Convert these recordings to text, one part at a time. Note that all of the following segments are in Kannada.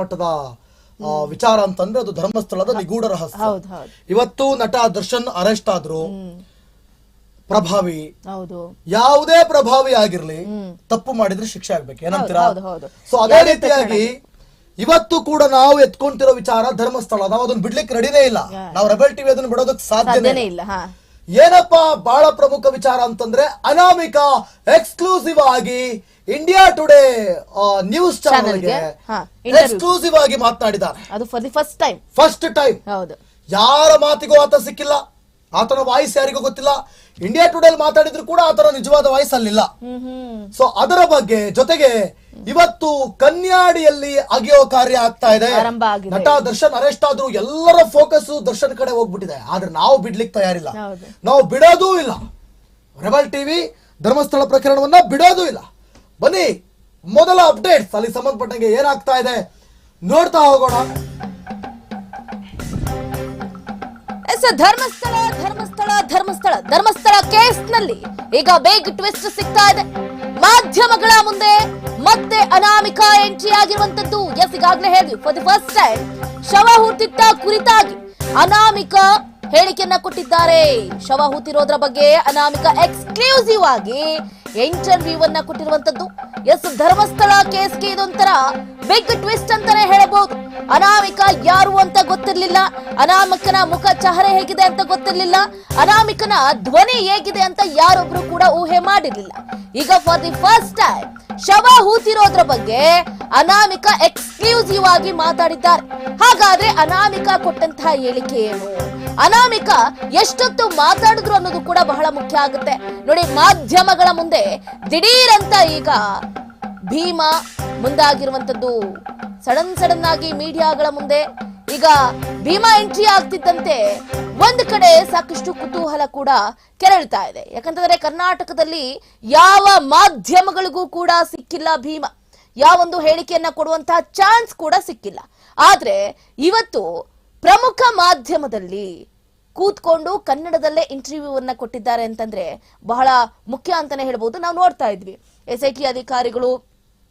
ಮಟ್ಟದ ವಿಚಾರ ಅಂತಂದ್ರೆ ಅದು ಧರ್ಮಸ್ಥಳದ ನಿಗೂಢ ರಹಸ್ಯ. ಇವತ್ತು ನಟ ದರ್ಶನ್ ಅರೆಸ್ಟ್ ಆದ್ರು ಪ್ರಭಾವಿ. ಯಾವುದೇ ಪ್ರಭಾವಿ ಆಗಿರ್ಲಿ ತಪ್ಪು ಮಾಡಿದ್ರೆ ಶಿಕ್ಷೆ ಆಗ್ಬೇಕು. ಏನಂತೀರಾ. ಸೊ ಅದೇ ರೀತಿಯಾಗಿ ಇವತ್ತು ಕೂಡ ನಾವು ಎತ್ಕೊಂತಿರೋ ವಿಚಾರ ಧರ್ಮಸ್ಥಳ ನಾವು ಅದನ್ನ ಬಿಡ್ಲಿಕ್ಕೆ ರೆಡಿನೇ ಇಲ್ಲ. ನಾವು ರೆಬೆಲ್ ಟಿವಿ ಅದನ್ನ ಬಿಡೋದಕ್ಕೆ ಸಾಧ್ಯನೇ ಇಲ್ಲ. ಏನಪ್ಪ ಬಹಳ ಪ್ರಮುಖ ವಿಚಾರ ಅಂತಂದ್ರೆ ಅನಾಮಿಕ ಎಕ್ಸ್ಕ್ಲೂಸಿವ್ ಆಗಿ ಇಂಡಿಯಾ ಟುಡೇ ನ್ಯೂಸ್ ಚಾನೆಲ್ಗೆ ಎಕ್ಸ್ಕ್ಲೂಸಿವ್ ಆಗಿ ಮಾತನಾಡಿದ್ದಾರೆ. ಅದು ಫಸ್ಟ್ ಟೈಮ್ ಫಸ್ಟ್ ಟೈಮ್ ಹೌದು. ಯಾರ ಮಾತಿಗೂ ಆತ ಸಿಕ್ಕಿಲ್ಲ. ಆತನ ವಾಯ್ಸ್ ಯಾರಿಗೂ ಗೊತ್ತಿಲ್ಲ. ಇಂಡಿಯಾ ಟುಡೇ ಮಾತಾಡಿದ್ರು ಕೂಡ ಆತನ ನಿಜವಾದ ವಾಯ್ಸ್ ಅಲ್ಲಿಲ್ಲ. ಸೊ ಅದರ ಬಗ್ಗೆ ಜೊತೆಗೆ ಇವತ್ತು ಕನ್ಯಾಡಿಯಲ್ಲಿ ಅಗೆಯೋ ಕಾರ್ಯ ಆಗ್ತಾ ಇದೆ. ನಟ ದರ್ಶನ್ ಅರೆಸ್ಟ್ ಆದ್ರೂ ಎಲ್ಲರ ಫೋಕಸ್ ದರ್ಶನ್ ಕಡೆ ಹೋಗ್ಬಿಟ್ಟಿದೆ. ಆದ್ರೆ ನಾವು ಬಿಡ್ಲಿಕ್ಕೆ ತಯಾರಿಲ್ಲ. ನಾವು ಬಿಡೋದೂ ಇಲ್ಲ. ರೆಬಲ್ ಟಿವಿ ಧರ್ಮಸ್ಥಳ ಪ್ರಕರಣವನ್ನ ಬಿಡೋದೂ ಇಲ್ಲ. ಬನ್ನಿ ಮೊದಲ ಅಪ್ಡೇಟ್ಸ್ ಅಲ್ಲಿ ಸಂಬಂಧಪಟ್ಟಂಗೆ ಏನಾಗ್ತಾ ಇದೆ ನೋಡ್ತಾ ಹೋಗೋಣ. ಎಸ್ ಧರ್ಮಸ್ಥಳ ಧರ್ಮಸ್ಥಳ ಧರ್ಮಸ್ಥಳ ಧರ್ಮಸ್ಥಳ ಕೇಸ್ನಲ್ಲಿ ಈಗ ಬೇಗ ಟ್ವಿಸ್ಟ್ ಸಿಗ್ತಾ ಇದೆ. ಮಾಧ್ಯಮಗಳ ಮುಂದೆ ಮತ್ತೆ ಅನಾಮಿಕ ಎಂಟ್ರಿ ಆಗಿರುವಂತದ್ದು. ಎಸ್ ಈಗಾಗಲೇ ಹೇಳಿ ಫಾರ್ ದಿ ಫಸ್ಟ್ ಟೈಮ್ ಶವ ಹೂತಿಟ್ಟ ಕುರಿತಾಗಿ ಅನಾಮಿಕ ಹೇಳಿಕೆಯನ್ನ ಕೊಟ್ಟಿದ್ದಾರೆ. ಶವ ಹೂತಿರೋದ್ರ ಬಗ್ಗೆ ಅನಾಮಿಕ ಎಕ್ಸ್ಕ್ಲೂಸಿವ್ ಆಗಿ ಇಂಟರ್ವ್ಯೂ ಅನ್ನ ಕೊಟ್ಟಿರುವಂತದ್ದು. ಎಸ್ ಧರ್ಮಸ್ಥಳ ಕೇಸ್ಗೆ ಇದೊಂಥರ ಬಿಗ್ ಟ್ವಿಸ್ಟ್ ಅಂತಾನೆ ಹೇಳಬಹುದು. ಅನಾಮಿಕ ಯಾರು ಅಂತ ಗೊತ್ತಿರ್ಲಿಲ್ಲ. ಅನಾಮಿಕನ ಮುಖ ಚಹರೆ ಹೇಗಿದೆ ಅಂತ ಗೊತ್ತಿರ್ಲಿಲ್ಲ. ಅನಾಮಿಕನ ಧ್ವನಿ ಹೇಗಿದೆ ಅಂತ ಯಾರೊಬ್ರು ಕೂಡ ಊಹೆ ಮಾಡಿರ್ಲಿಲ್ಲ. ಈಗ ಫಾರ್ ದಿ ಫಸ್ಟ್ ಟೈಮ್ ಶವ ಹೂತಿರೋದ್ರ ಬಗ್ಗೆ ಅನಾಮಿಕ ಎಕ್ಸ್ಕ್ಲೂಸಿವ್ ಆಗಿ ಮಾತಾಡಿದ್ದಾರೆ. ಹಾಗಾದ್ರೆ ಅನಾಮಿಕ ಕೊಟ್ಟಂತಹ ಹೇಳಿಕೆ ಏನು? ಅನಾಮಿಕ ಎಷ್ಟೊತ್ತು ಮಾತಾಡಿದ್ರು ಅನ್ನೋದು ಕೂಡ ಬಹಳ ಮುಖ್ಯ ಆಗುತ್ತೆ. ನೋಡಿ, ಮಾಧ್ಯಮಗಳ ಮುಂದೆ ದಿಢೀರಂತ ಈಗ ಭೀಮಾ ಮುಂದಾಗಿರುವಂತದ್ದು ಸಡನ್ ಸಡನ್ ಆಗಿ ಮೀಡಿಯಾಗಳ ಮುಂದೆ ಈಗ ಭೀಮಾ ಎಂಟ್ರಿ ಆಗ್ತಿದ್ದಂತೆ ಒಂದ್ ಕಡೆ ಸಾಕಷ್ಟು ಕುತೂಹಲ ಕೂಡ ಕೆರಳ್ತಾ ಇದೆ. ಯಾಕಂತಂದ್ರೆ ಕರ್ನಾಟಕದಲ್ಲಿ ಯಾವ ಮಾಧ್ಯಮಗಳಿಗೂ ಕೂಡ ಸಿಕ್ಕಿಲ್ಲ ಭೀಮಾ. ಯಾವೊಂದು ಹೇಳಿಕೆಯನ್ನ ಕೊಡುವಂತಹ ಚಾನ್ಸ್ ಕೂಡ ಸಿಕ್ಕಿಲ್ಲ. ಆದ್ರೆ ಇವತ್ತು ಪ್ರಮುಖ ಮಾಧ್ಯಮದಲ್ಲಿ ಕೂತ್ಕೊಂಡು ಕನ್ನಡದಲ್ಲೇ ಇಂಟರ್ವ್ಯೂ ಅನ್ನ ಕೊಟ್ಟಿದ್ದಾರೆ ಅಂತಂದ್ರೆ ಬಹಳ ಮುಖ್ಯ ಅಂತಾನೆ ಹೇಳ್ಬೋದು. ನಾವು ನೋಡ್ತಾ ಇದ್ವಿ. ಎಸ್ ಐ ಟಿ ಅಧಿಕಾರಿಗಳು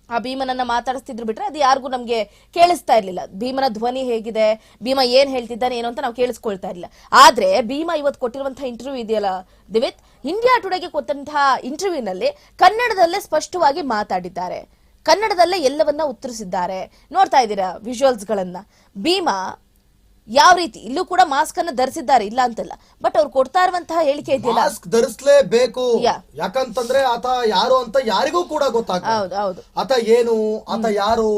ಆ ಭೀಮನನ್ನ ಮಾತಾಡಿಸ್ತಿದ್ರು ಬಿಟ್ರೆ ಅದು ಯಾರಿಗೂ ನಮಗೆ ಕೇಳಿಸ್ತಾ ಇರ್ಲಿಲ್ಲ. ಭೀಮನ ಧ್ವನಿ ಹೇಗಿದೆ, ಭೀಮ ಏನ್ ಹೇಳ್ತಿದ್ದಾನೆ, ಏನು ಅಂತ ನಾವು ಕೇಳಿಸ್ಕೊಳ್ತಾ ಇರ್ಲಿಲ್ಲ. ಆದ್ರೆ ಭೀಮ ಇವತ್ತು ಕೊಟ್ಟಿರುವಂತಹ ಇಂಟರ್ವ್ಯೂ ಇದೆಯಲ್ಲ ದಿವಿತ್? ಇಂಡಿಯಾ ಟುಡೆಗೆ ಕೊಟ್ಟಂತಹ ಇಂಟರ್ವ್ಯೂನಲ್ಲಿ ಕನ್ನಡದಲ್ಲೇ ಸ್ಪಷ್ಟವಾಗಿ ಮಾತಾಡಿದ್ದಾರೆ. ಕನ್ನಡದಲ್ಲೇ ಎಲ್ಲವನ್ನ ಉತ್ತರಿಸಿದ್ದಾರೆ. ನೋಡ್ತಾ ಇದ್ದೀರಾ ವಿಜುವಲ್ಸ್ ಗಳನ್ನ ಭೀಮಾ ಯಾವ ರೀತಿ? ಇಲ್ಲೂ ಕೂಡ ಮಾಸ್ಕ್ ಅನ್ನ ಧರಿಸಿದ್ದಾರೆ ಇಲ್ಲ ಅಂತಲ್ಲ. ಬಟ್ ಅವ್ರು ಕೊಡ್ತಾ ಇರುವಂತಹ ಹೇಳಿಕೆ ಇದೆಯಲ್ಲ? ಮಾಸ್ಕ್ ಧರಿಸ್ಲೇಬೇಕು. ಯಾಕಂತಂದ್ರೆ ಆತ ಯಾರು ಅಂತ ಯಾರಿಗೂ ಕೂಡ ಗೊತ್ತಾಗ ಹೌದು ಹೌದು. ಆತ ಏನು ಆತ ಯಾರು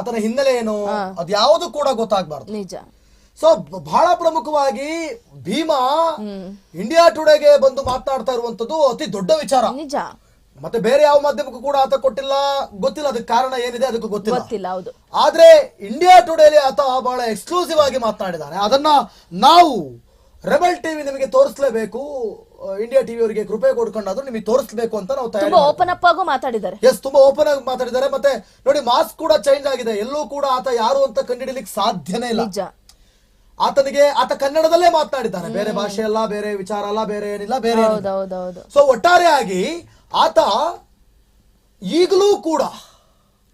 ಆತನ ಹಿನ್ನೆಲೆ ಏನು ಅದ್ ಯಾವುದು ಕೂಡ ಗೊತ್ತಾಗ್ಬಾರ್ದು. ನಿಜ. ಸೊ ಬಹಳ ಪ್ರಮುಖವಾಗಿ ಭೀಮಾ ಇಂಡಿಯಾ ಟುಡೇಗೆ ಬಂದು ಮಾತನಾಡ್ತಾ ಇರುವಂತದ್ದು ಅತಿ ದೊಡ್ಡ ವಿಚಾರ. ನಿಜ. ಮತ್ತೆ ಬೇರೆ ಯಾವ ಮಾಧ್ಯಮಕ್ಕೂ ಕೂಡ ಆತ ಕೊಟ್ಟಿಲ್ಲ. ಗೊತ್ತಿಲ್ಲ ಅದಕ್ಕೆ ಕಾರಣ ಏನಿದೆ ಅದಕ್ಕೂ ಗೊತ್ತಿಲ್ಲ. ಗೊತ್ತಿಲ್ಲ ಹೌದು. ಆದ್ರೆ ಇಂಡಿಯಾ ಟುಡೇಲಿ ಆತ ಬಹಳ ಎಕ್ಸ್ಕ್ಲೂಸಿವ್ ಆಗಿ ಮಾತನಾಡಿದ್ದಾನೆ ಅದನ್ನ ನಾವು ರೆಬಲ್ ಟಿವಿ ನಿಮಗೆ ತೋರಿಸಲೇಬೇಕು. ಇಂಡಿಯಾ ಟಿವಿ ಅವರಿಗೆ ಕೃಪೆ ಕೊಡ್ಕೊಂಡಾದ್ರೂ ನಿಮಗೆ ತೋರಿಸಬೇಕು ಅಂತ ನಾವು ತಯಾರಿ ತುಂಬಾ ಓಪನ್ ಅಪ್ ಆಗು ಮಾತಾಡಿದ್ದಾರೆ. ಎಸ್ ತುಂಬಾ ಓಪನ್ ಆಗಿ ಮಾತಾಡಿದ್ದಾರೆ. ಮತ್ತೆ ನೋಡಿ ಮಾಸ್ಕ್ ಕೂಡ ಚೇಂಜ್ ಆಗಿದೆ. ಎಲ್ಲೂ ಕೂಡ ಆತ ಯಾರು ಅಂತ ಕಂಡುಹಿಡಿಲಿಕ್ಕೆ ಸಾಧ್ಯನೇ ಇಲ್ಲ. ಆತನಿಗೆ ಆತ ಕನ್ನಡದಲ್ಲೇ ಮಾತನಾಡಿದ್ದಾರೆ. ಬೇರೆ ಭಾಷೆ ಅಲ್ಲ ಬೇರೆ ವಿಚಾರ ಅಲ್ಲ ಬೇರೆ ಏನಿಲ್ಲ ಬೇರೆ ಸೊ ಒಟ್ಟಾರೆಯಾಗಿ ಆತ ಈಗಲೂ ಕೂಡ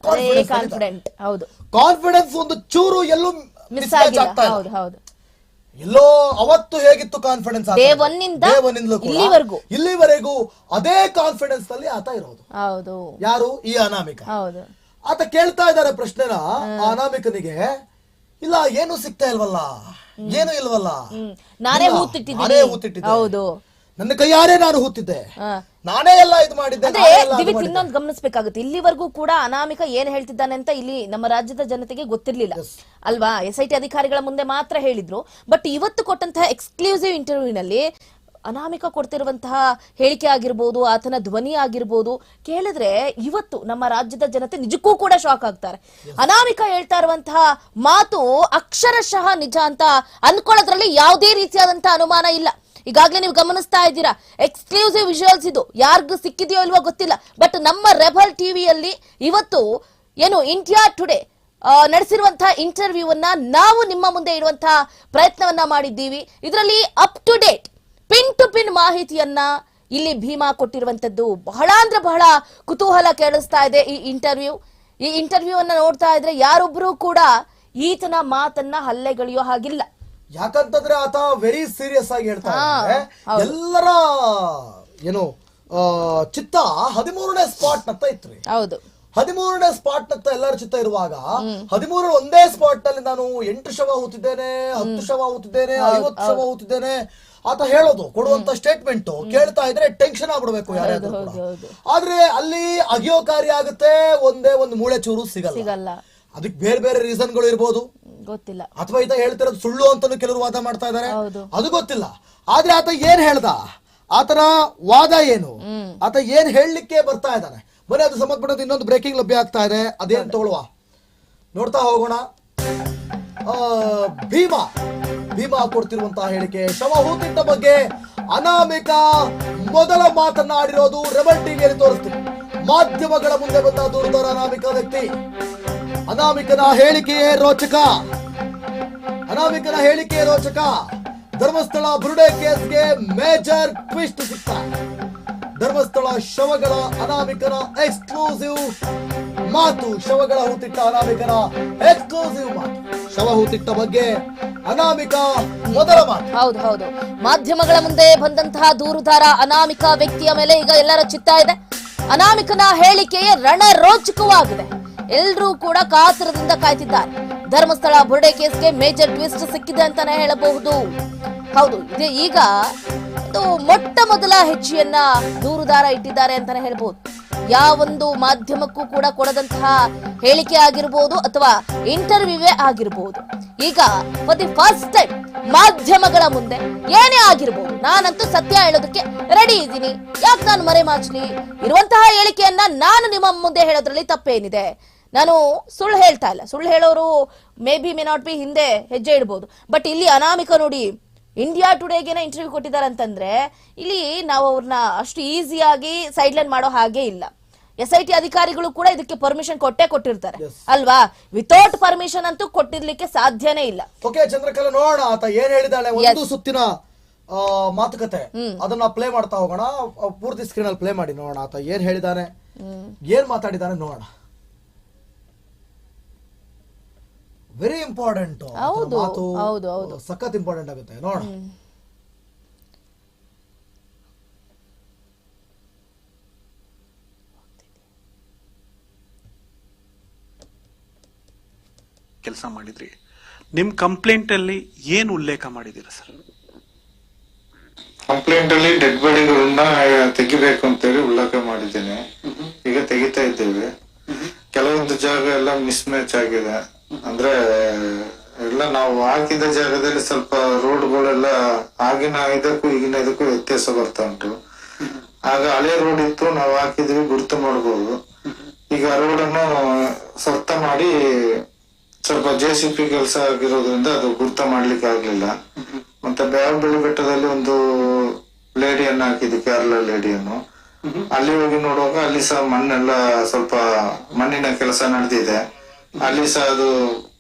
ಕಾನ್ಫಿಡೆಂಟ್ ಹೌದು. ಕಾನ್ಫಿಡೆನ್ಸ್ ಒಂದು ಚೂರು ಎಲ್ಲೂ ಮಿಸ್ ಆಗ್ತಾ ಇಲ್ಲ. ಹೌದು ಹೌದು. ಎಲ್ಲೋ ಅವತ್ತು ಹೇಗಿತ್ತು ಕಾನ್ಫಿಡೆನ್ಸ್ ಇಲ್ಲಿವರೆಗೂ. ಇಲ್ಲಿವರೆಗೂ ಅದೇ ಕಾನ್ಫಿಡೆನ್ಸ್ ಅಲ್ಲಿ ಆತ ಇರೋದು. ಹೌದು. ಯಾರು? ಈ ಅನಾಮಿಕ. ಹೌದು. ಆತ ಕೇಳ್ತಾ ಇದ್ದಾರೆ ಪ್ರಶ್ನೆನ. ಆ ಅನಾಮಿಕನಿಗೆ ಇಲ್ಲ ಏನು ಸಿಗ್ತಾ ಇಲ್ವಲ್ಲ? ಏನು ಇಲ್ವಲ್ಲ? ನಾನೇ. ಹೌದು. ನನ್ನ ಕೈಯಾರೆ ನಾನು ಹೂತಿದ್ದೆ. ನಾನೇ ಎಲ್ಲ ಇದು ಮಾಡಿದ್ದೆ. ಇನ್ನೊಂದು ಗಮನಿಸಬೇಕಾಗುತ್ತೆ. ಇಲ್ಲಿವರೆಗೂ ಕೂಡ ಅನಾಮಿಕ ಏನ್ ಹೇಳ್ತಿದ್ದಾನೆ ಅಂತ ಇಲ್ಲಿ ನಮ್ಮ ರಾಜ್ಯದ ಜನತೆಗೆ ಗೊತ್ತಿರ್ಲಿಲ್ಲ. ಅಲ್ವಾ? ಎಸ್ ಐ ಟಿ ಅಧಿಕಾರಿಗಳ ಮುಂದೆ ಮಾತ್ರ ಹೇಳಿದ್ರು. ಬಟ್ ಇವತ್ತು ಕೊಟ್ಟಂತಹ ಎಕ್ಸ್ಕ್ಲೂಸಿವ್ ಇಂಟರ್ವ್ಯೂನಲ್ಲಿ ಅನಾಮಿಕ ಕೊಡ್ತಿರುವಂತಹ ಹೇಳಿಕೆ ಆಗಿರ್ಬೋದು ಆತನ ಧ್ವನಿ ಆಗಿರ್ಬೋದು ಕೇಳಿದ್ರೆ ಇವತ್ತು ನಮ್ಮ ರಾಜ್ಯದ ಜನತೆ ನಿಜಕ್ಕೂ ಕೂಡ ಶಾಕ್ ಆಗ್ತಾರೆ. ಅನಾಮಿಕ ಹೇಳ್ತಾ ಇರುವಂತಹ ಮಾತು ಅಕ್ಷರಶಃ ನಿಜ ಅಂತ ಅನ್ಕೊಳ್ಳೋದ್ರಲ್ಲಿ ಯಾವುದೇ ರೀತಿಯಾದಂತಹ ಅನುಮಾನ ಇಲ್ಲ. ಈಗಾಗಲೇ ನೀವು ಗಮನಿಸ್ತಾ ಇದ್ದೀರಾ ಎಕ್ಸ್ಕ್ಲೂಸಿವ್ ವಿಜುವಲ್ಸ್ ಇದು. ಯಾರಿಗೂ ಸಿಕ್ಕಿದೆಯೋ ಇಲ್ವೋ ಗೊತ್ತಿಲ್ಲ. ಬಟ್ ನಮ್ಮ ರೆಬಲ್ ಟಿವಿಯಲ್ಲಿ ಇವತ್ತು ಏನು ಇಂಡಿಯಾ ಟುಡೇ ನಡೆಸಿರುವಂತಹ ಇಂಟರ್ವ್ಯೂ ಅನ್ನ ನಾವು ನಿಮ್ಮ ಮುಂದೆ ಇಡುವಂತಹ ಪ್ರಯತ್ನವನ್ನ ಮಾಡಿದ್ದೀವಿ. ಇದರಲ್ಲಿ up to date pin to pin ಮಾಹಿತಿಯನ್ನ ಇಲ್ಲಿ ಭೀಮಾ ಕೊಟ್ಟಿರುವಂತದ್ದು ಬಹಳ ಅಂದ್ರೆ ಬಹಳ ಕುತೂಹಲ ಕೇಳಿಸ್ತಾ ಇದೆ ಈ ಇಂಟರ್ವ್ಯೂ ಈ ಇಂಟರ್ವ್ಯೂ ಅನ್ನ ನೋಡ್ತಾ ಇದ್ರೆ ಯಾರೊಬ್ರು ಕೂಡ ಈತನ ಮಾತನ್ನ ಹಲ್ಲೆಗಳೆಯೋ ಹಾಗಿಲ್ಲ. ಯಾಕಂತಂದ್ರೆ ಆತ ವೆರಿ ಸೀರಿಯಸ್ ಆಗಿ ಹೇಳ್ತಾ ಹಾ, ಇದ್ದಾರೆ ಎಲ್ಲರ ಏನು ಚಿತ್ತ ಹದಿಮೂರನೇ ಸ್ಪಾಟ್ ನತ್ತ ಇತ್ರಿ. ಹೌದು. ಹದಿಮೂರನೇ ಸ್ಪಾಟ್ ನತ್ತ ಎಲ್ಲರ ಚಿತ್ತ ಇರುವಾಗ ಹದಿಮೂರು ಒಂದೇ ಸ್ಪಾಟ್ನಲ್ಲಿ ನಾನು ಎಂಟು ಶವ ಹೂತಿದ್ದೇನೆ ಹತ್ತು ಶವ ಹೂತಿದ್ದೇನೆ ಐವತ್ತು ಶವ ಹೂತಿದ್ದೇನೆ ಆತ ಹೇಳೋದು ಕೊಡುವಂತ ಸ್ಟೇಟ್ಮೆಂಟ್ ಕೇಳ್ತಾ ಇದ್ರೆ ಟೆನ್ಷನ್ ಆಗ್ಬಿಡ್ಬೇಕು ಯಾರಾದ್ರೂ. ಆದ್ರೆ ಅಲ್ಲಿ ಅಗಿಯೋ ಕಾರ್ಯ ಆಗುತ್ತೆ ಒಂದೇ ಒಂದು ಮೂಳೆ ಚೂರು ಸಿಗಲ್ಲ. ಸಿಗಲ್ಲ. ಅದಕ್ಕೆ ಬೇರೆ ಬೇರೆ ರೀಸನ್ಗಳು ಇರ್ಬೋದು. ಗೊತ್ತಿಲ್ಲ. ಅಥವಾ ಈತ ಹೇಳ್ತಿರೋದು ಸುಳ್ಳು ಅಂತಾನು ಕೆಲವರು ವಾದ ಮಾಡ್ತಾ ಇದ್ದಾರೆ. ಹೌದು. ಅದು ಗೊತ್ತಿಲ್ಲ. ಆದ್ರೆ ಆತ ಏನ್ ಹೇಳ್ದ? ಆತನ ವಾದ ಏನು? ಆತ ಏನ್ ಹೇಳಲಿಕ್ಕೆ ಬರ್ತಾ ಇದ್ದಾನೆ? ಬರೀ ಅದು ಸಂಬಂಧಪಟ್ಟಂತ ಇನ್ನೊಂದು ಬ್ರೇಕಿಂಗ್ ಲಭ್ಯ ಆಗ್ತಾ ಇದೆ. ಅದೇನ್ ತಗೊಳ್ಳುವ? ನೋಡ್ತಾ ಹೋಗೋಣ. ಆ, ಭೀಮಾ. ಭೀಮಾ ಕೊಡ್ತಿರುವಂತಹ ಹೇಳಿಕೆ. ಶವ ಹೂತಿಟ್ಟ ಬಗ್ಗೆ ಅನಾಮಿಕ ಮೊದಲ ಮಾತನಾಡಿರೋದು ರೆಬಲ್ ಟಿವಿಯಲ್ಲಿ ತೋರಿಸ್ತೀವಿ ಮಾಧ್ಯಮಗಳ ಮುಂದೆ ಬಂದ ದೂರದ ಅನಾಮಿಕ ವ್ಯಕ್ತಿ. ಅನಾಮಿಕನ ಹೇಳಿಕೆಯೇ ರೋಚಕ. ಅನಾಮಿಕನ ಹೇಳಿಕೆ ರೋಚಕ. ಧರ್ಮಸ್ಥಳ ಬುರುಡೆ ಕೇಸ್ಗೆ ಮೇಜರ್ ಟ್ವಿಸ್ಟ್ ಸಿಕ್ತ. ಧರ್ಮಸ್ಥಳ ಶವಗಳ ಅನಾಮಿಕನ ಎಕ್ಸ್ಕ್ಲೂಸಿವ್ ಮಾತು. ಶವಗಳ ಹೂತಿಟ್ಟ ಅನಾಮಿಕನ ಎಕ್ಸ್ಕ್ಲೂಸಿವ್ ಮಾತು. ಶವ ಹೂತಿಟ್ಟ ಬಗ್ಗೆ ಅನಾಮಿಕ ಮೊದಲ ಮಾತು. ಹೌದು ಹೌದು. ಮಾಧ್ಯಮಗಳ ಮುಂದೆ ಬಂದಂತಹ ದೂರುದಾರ ಅನಾಮಿಕ ವ್ಯಕ್ತಿಯ ಮೇಲೆ ಈಗ ಎಲ್ಲರ ಚಿತ್ತ ಇದೆ. ಅನಾಮಿಕನ ಹೇಳಿಕೆಯೇ ರಣರೋಚಕವಾಗಿದೆ. ಎಲ್ಲರೂ ಕೂಡ ಕಾತರದಿಂದ ಕಾಯ್ತಿದ್ದಾರೆ. ಧರ್ಮಸ್ಥಳ ಬುರ್ಡೆ ಕೇಸ್ಗೆ ಮೇಜರ್ ಟ್ವಿಸ್ಟ್ ಸಿಕ್ಕಿದೆ ಅಂತಾನೆ ಹೇಳಬಹುದು. ಹೌದು, ಇದೆ ಈಗ ಮೊಟ್ಟ ಮೊದಲ ಹೆಜ್ಜೆಯನ್ನ ದೂರುದಾರ ಇಟ್ಟಿದ್ದಾರೆ ಅಂತಾನೆ ಹೇಳ್ಬಹುದು. ಯಾವೊಂದು ಮಾಧ್ಯಮಕ್ಕೂ ಕೂಡ ಕೊಡದಂತಹ ಹೇಳಿಕೆ ಆಗಿರ್ಬೋದು ಅಥವಾ ಇಂಟರ್ವ್ಯೂವೇ ಆಗಿರ್ಬೋದು. ಈಗ ಫಾರ್ ದಿ ಫಸ್ಟ್ ಟೈಮ್ ಮಾಧ್ಯಮಗಳ ಮುಂದೆ ಏನೇ ಆಗಿರ್ಬೋದು, ನಾನಂತೂ ಸತ್ಯ ಹೇಳೋದಕ್ಕೆ ರೆಡಿ ಇದ್ದೀನಿ. ಯಾಕೆ ನಾನು ಮರೆ ಮಾಚಲಿ ಇರುವಂತಹ ಹೇಳಿಕೆಯನ್ನ ನಾನು ನಿಮ್ಮ ಮುಂದೆ ಹೇಳೋದ್ರಲ್ಲಿ ತಪ್ಪೇನಿದೆ. ನಾನು ಸುಳ್ಳು ಹೇಳ್ತಾ ಇಲ್ಲ. ಸುಳ್ಳು ಹೇಳೋರು may be may not be ಹಿಂದೆ ಹೆಜ್ಜೆ ಇಡ್ಬೋದು. ಬಟ್ ಇಲ್ಲಿ ಅನಾಮಿಕ ನೋಡಿ ಇಂಡಿಯಾ ಟುಡೇಗೆನ ಇಂಟರ್ವ್ಯೂ ಕೊಟ್ಟಿದ್ದಾರೆ ಅಂತಂದ್ರೆ ಇಲ್ಲಿ ನಾವು ಅವ್ರನ್ನ ಅಷ್ಟು ಈಸಿಯಾಗಿ ಸೈಡ್ ಲೈನ್ ಮಾಡೋ ಹಾಗೆ ಇಲ್ಲ. ಎಸ್ ಐ ಟಿ ಅಧಿಕಾರಿಗಳು ಕೂಡ ಇದಕ್ಕೆ ಪರ್ಮಿಷನ್ ಕೊಟ್ಟೇ ಕೊಟ್ಟಿರ್ತಾರೆ. ಅಲ್ವಾ? ವಿತೌಟ್ ಪರ್ಮಿಷನ್ ಅಂತೂ ಕೊಟ್ಟಿರ್ಲಿಕ್ಕೆ ಸಾಧ್ಯನೇ ಇಲ್ಲ. ಓಕೆ ಚಂದ್ರಕಲಾ ನೋಡೋಣ. ಆತ ಏನ್ ಹೇಳಿದಾಳೆ? ಒಂದು ಸುತ್ತಿನ ಆ, ಮಾತುಕತೆ. ಅದನ್ನ ಪ್ಲೇ ಮಾಡ್ತಾ ಹೋಗೋಣ. ಪೂರ್ತಿ ಸ್ಕ್ರೀನ್ ಅಲ್ಲಿ ಪ್ಲೇ ಮಾಡಿ ನೋಡೋಣ. ಆತ ಏನ್ ಹೇಳಿದಾನೆ? ಏನ್ ಮಾತಾಡಿದಾನೆ ನೋಡೋಣ. ವೆರಿ ಇಂಪಾರ್ಟೆಂಟ್ ಹೌದು, ಮಾತು ಹೌದು, ಹೌದು. ಸಖತ್ ಇಂಪಾರ್ಟೆಂಟ್ ಆಗುತ್ತೆ ನೋಡೋಣ. ಕೆಲಸ ಮಾಡಿದ್ರಿ. ನಿಮ್ ಕಂಪ್ಲೇಂಟ್ ಅಲ್ಲಿ ಏನ್ ಉಲ್ಲೇಖ ಮಾಡಿದೀರ ಸರ್? ಕಂಪ್ಲೇಂಟ್ ಅಲ್ಲಿ ಡೆಡ್ ಬಾಡಿಗಳನ್ನ ತೆಗಿಬೇಕು ಅಂತೇಳಿ ಉಲ್ಲೇಖ ಮಾಡಿದ್ದೇನೆ. ಈಗ ತೆಗಿತಾ ಇದ್ದೇವೆ. ಕೆಲವೊಂದು ಜಾಗ ಎಲ್ಲ ಮಿಸ್ ಮ್ಯಾಚ್ ಆಗಿದೆ. ಅಂದ್ರೆ, ಎಲ್ಲ ನಾವು ಹಾಕಿದ ಜಾಗದಲ್ಲಿ ಸ್ವಲ್ಪ ರೋಡ್ಗಳೆಲ್ಲ ಆಗಿನ ಇದಕ್ಕೂ ಈಗಿನ ಇದಕ್ಕೂ ವ್ಯತ್ಯಾಸ ಬರ್ತಾ ಉಂಟು. ಆಗ ಹಳೆ ರೋಡ್ ಇತ್ತು, ನಾವು ಹಾಕಿದ್ವಿ, ಗುರುತು ಮಾಡಬಹುದು ಈಗ ರೋಡ್ ಅನ್ನು ಸ್ವರ್ಥ ಮಾಡಿ ಸ್ವಲ್ಪ ಜೆ ಸಿ ಪಿ ಕೆಲಸ ಆಗಿರೋದ್ರಿಂದ ಅದು ಗುರ್ತ ಮಾಡ್ಲಿಕ್ಕೆ ಆಗ್ಲಿಲ್ಲ. ಮತ್ತೆ ಬ್ಯಾವಬಳ್ಳಿ ಬೆಟ್ಟದಲ್ಲಿ ಒಂದು ಲೇಡಿಯನ್ನು ಹಾಕಿದ್ವಿ, ಕೇರಳ ಲೇಡಿಯನ್ನು. ಅಲ್ಲಿ ಹೋಗಿ ನೋಡುವಾಗ ಅಲ್ಲಿ ಸಹ ಮಣ್ಣೆಲ್ಲ ಸ್ವಲ್ಪ ಮಣ್ಣಿನ ಕೆಲಸ ನಡೆದಿದೆ. ಅಲ್ಲಿ ಸಹ ಅದು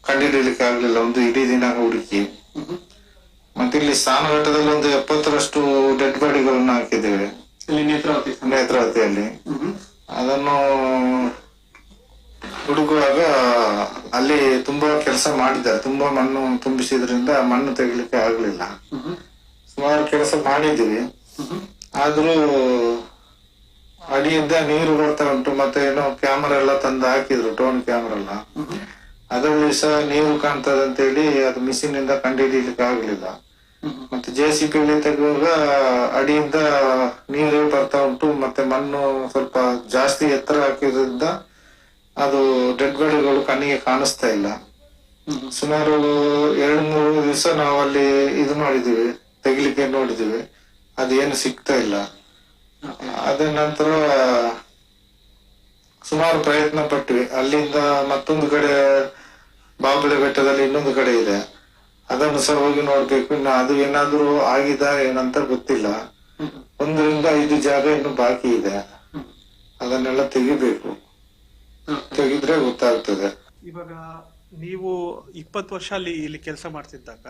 ಕಂಡುಹಿಡಿಯಲಿಕ್ಕೆ ಆಗ್ಲಿಲ್ಲ ಒಂದು ಇಡೀ ದಿನ ಹುಡುಕಿ. ಮತ್ತೆ ಇಲ್ಲಿ ಸ್ನಾನಘಟ್ಟದಲ್ಲಿ ಒಂದು ಎಪ್ಪತ್ತರಷ್ಟು ಡೆಡ್ ಬಾಡಿಗಳನ್ನ ಹಾಕಿದ್ದೇವೆ. ನೇತ್ರಾವತಿಯಲ್ಲಿ. ಅದನ್ನು ಹುಡುಕುವಾಗ ಅಲ್ಲಿ ತುಂಬಾ ಕೆಲಸ ಮಾಡಿದ್ದಾರೆ. ತುಂಬಾ ಮಣ್ಣು ತುಂಬಿಸಿದ್ರಿಂದ ಮಣ್ಣು ತೆಗಿಲಿಕ್ಕೆ ಆಗ್ಲಿಲ್ಲ. ಸುಮಾರು ಕೆಲಸ ಮಾಡಿದ್ದೀವಿ. ಆದ್ರೂ ಅಡಿಯಿಂದ ನೀರು ಬರ್ತಾ ಉಂಟು, ಮತ್ತೆ ಏನೋ ಕ್ಯಾಮರಾ ಎಲ್ಲ ತಂದು ಹಾಕಿದ್ರು ಡ್ರೋನ್ ಕ್ಯಾಮರಾ ಎಲ್ಲ. ಅದರಲ್ಲಿ ಸಹ ನೀರು ಅಂತ ಹೇಳಿ ಅದು ಮಿಷಿನ್ ಇಂದ ಕಂಡುಹಿಡಿಯಲಿಕ್ಕೆ ಆಗ್ಲಿಲ್ಲ. ಮತ್ತೆ ಜೆ ಸಿ ಪಿ ತೆಗುವಾಗ ಅಡಿಯಿಂದ ನೀರು ಬರ್ತಾ ಉಂಟು, ಮತ್ತೆ ಮಣ್ಣು ಸ್ವಲ್ಪ ಜಾಸ್ತಿ ಎತ್ತರ ಹಾಕಿದ್ರಿಂದ ಅದು ಡೆಡ್ ಬಾಡಿಗಳು ಕಣ್ಣಿಗೆ ಕಾಣಿಸ್ತಾ ಇಲ್ಲ. ಸುಮಾರು ಎರಡು ಮೂರು ದಿವಸ ನಾವು ಅಲ್ಲಿ ಇದು ಮಾಡಿದೀವಿ ತೆಗಿಲಿಕ್ಕೆ ನೋಡಿದೀವಿ ಅದೇನು ಸಿಗ್ತಾ ಇಲ್ಲ. ಅದ ನಂತರ ಸುಮಾರು ಪ್ರಯತ್ನ ಪಟ್ವಿ. ಅಲ್ಲಿಂದ ಮತ್ತೊಂದು ಕಡೆ ಬಾಬಳೆ ಬೆಟ್ಟದಲ್ಲಿ ಇನ್ನೊಂದು ಕಡೆ ಇದೆ. ಅದನ್ನು ಸಹ ಹೋಗಿ ನೋಡ್ಬೇಕು. ಇನ್ನು ಅದು ಏನಾದ್ರೂ ಆಗಿದ ಏನಂತ ಗೊತ್ತಿಲ್ಲ. ಒಂದರಿಂದ ಐದು ಜಾಗ ಇನ್ನು ಬಾಕಿ ಇದೆ. ಅದನ್ನೆಲ್ಲ ತೆಗಿಬೇಕು. ತೆಗಿದ್ರೆ ಗೊತ್ತಾಗ್ತದೆ. ಇವಾಗ ನೀವು ಇಪ್ಪತ್ತು ವರ್ಷ ಅಲ್ಲಿ ಇಲ್ಲಿ ಕೆಲಸ ಮಾಡ್ತಿದ್ದಾಗ,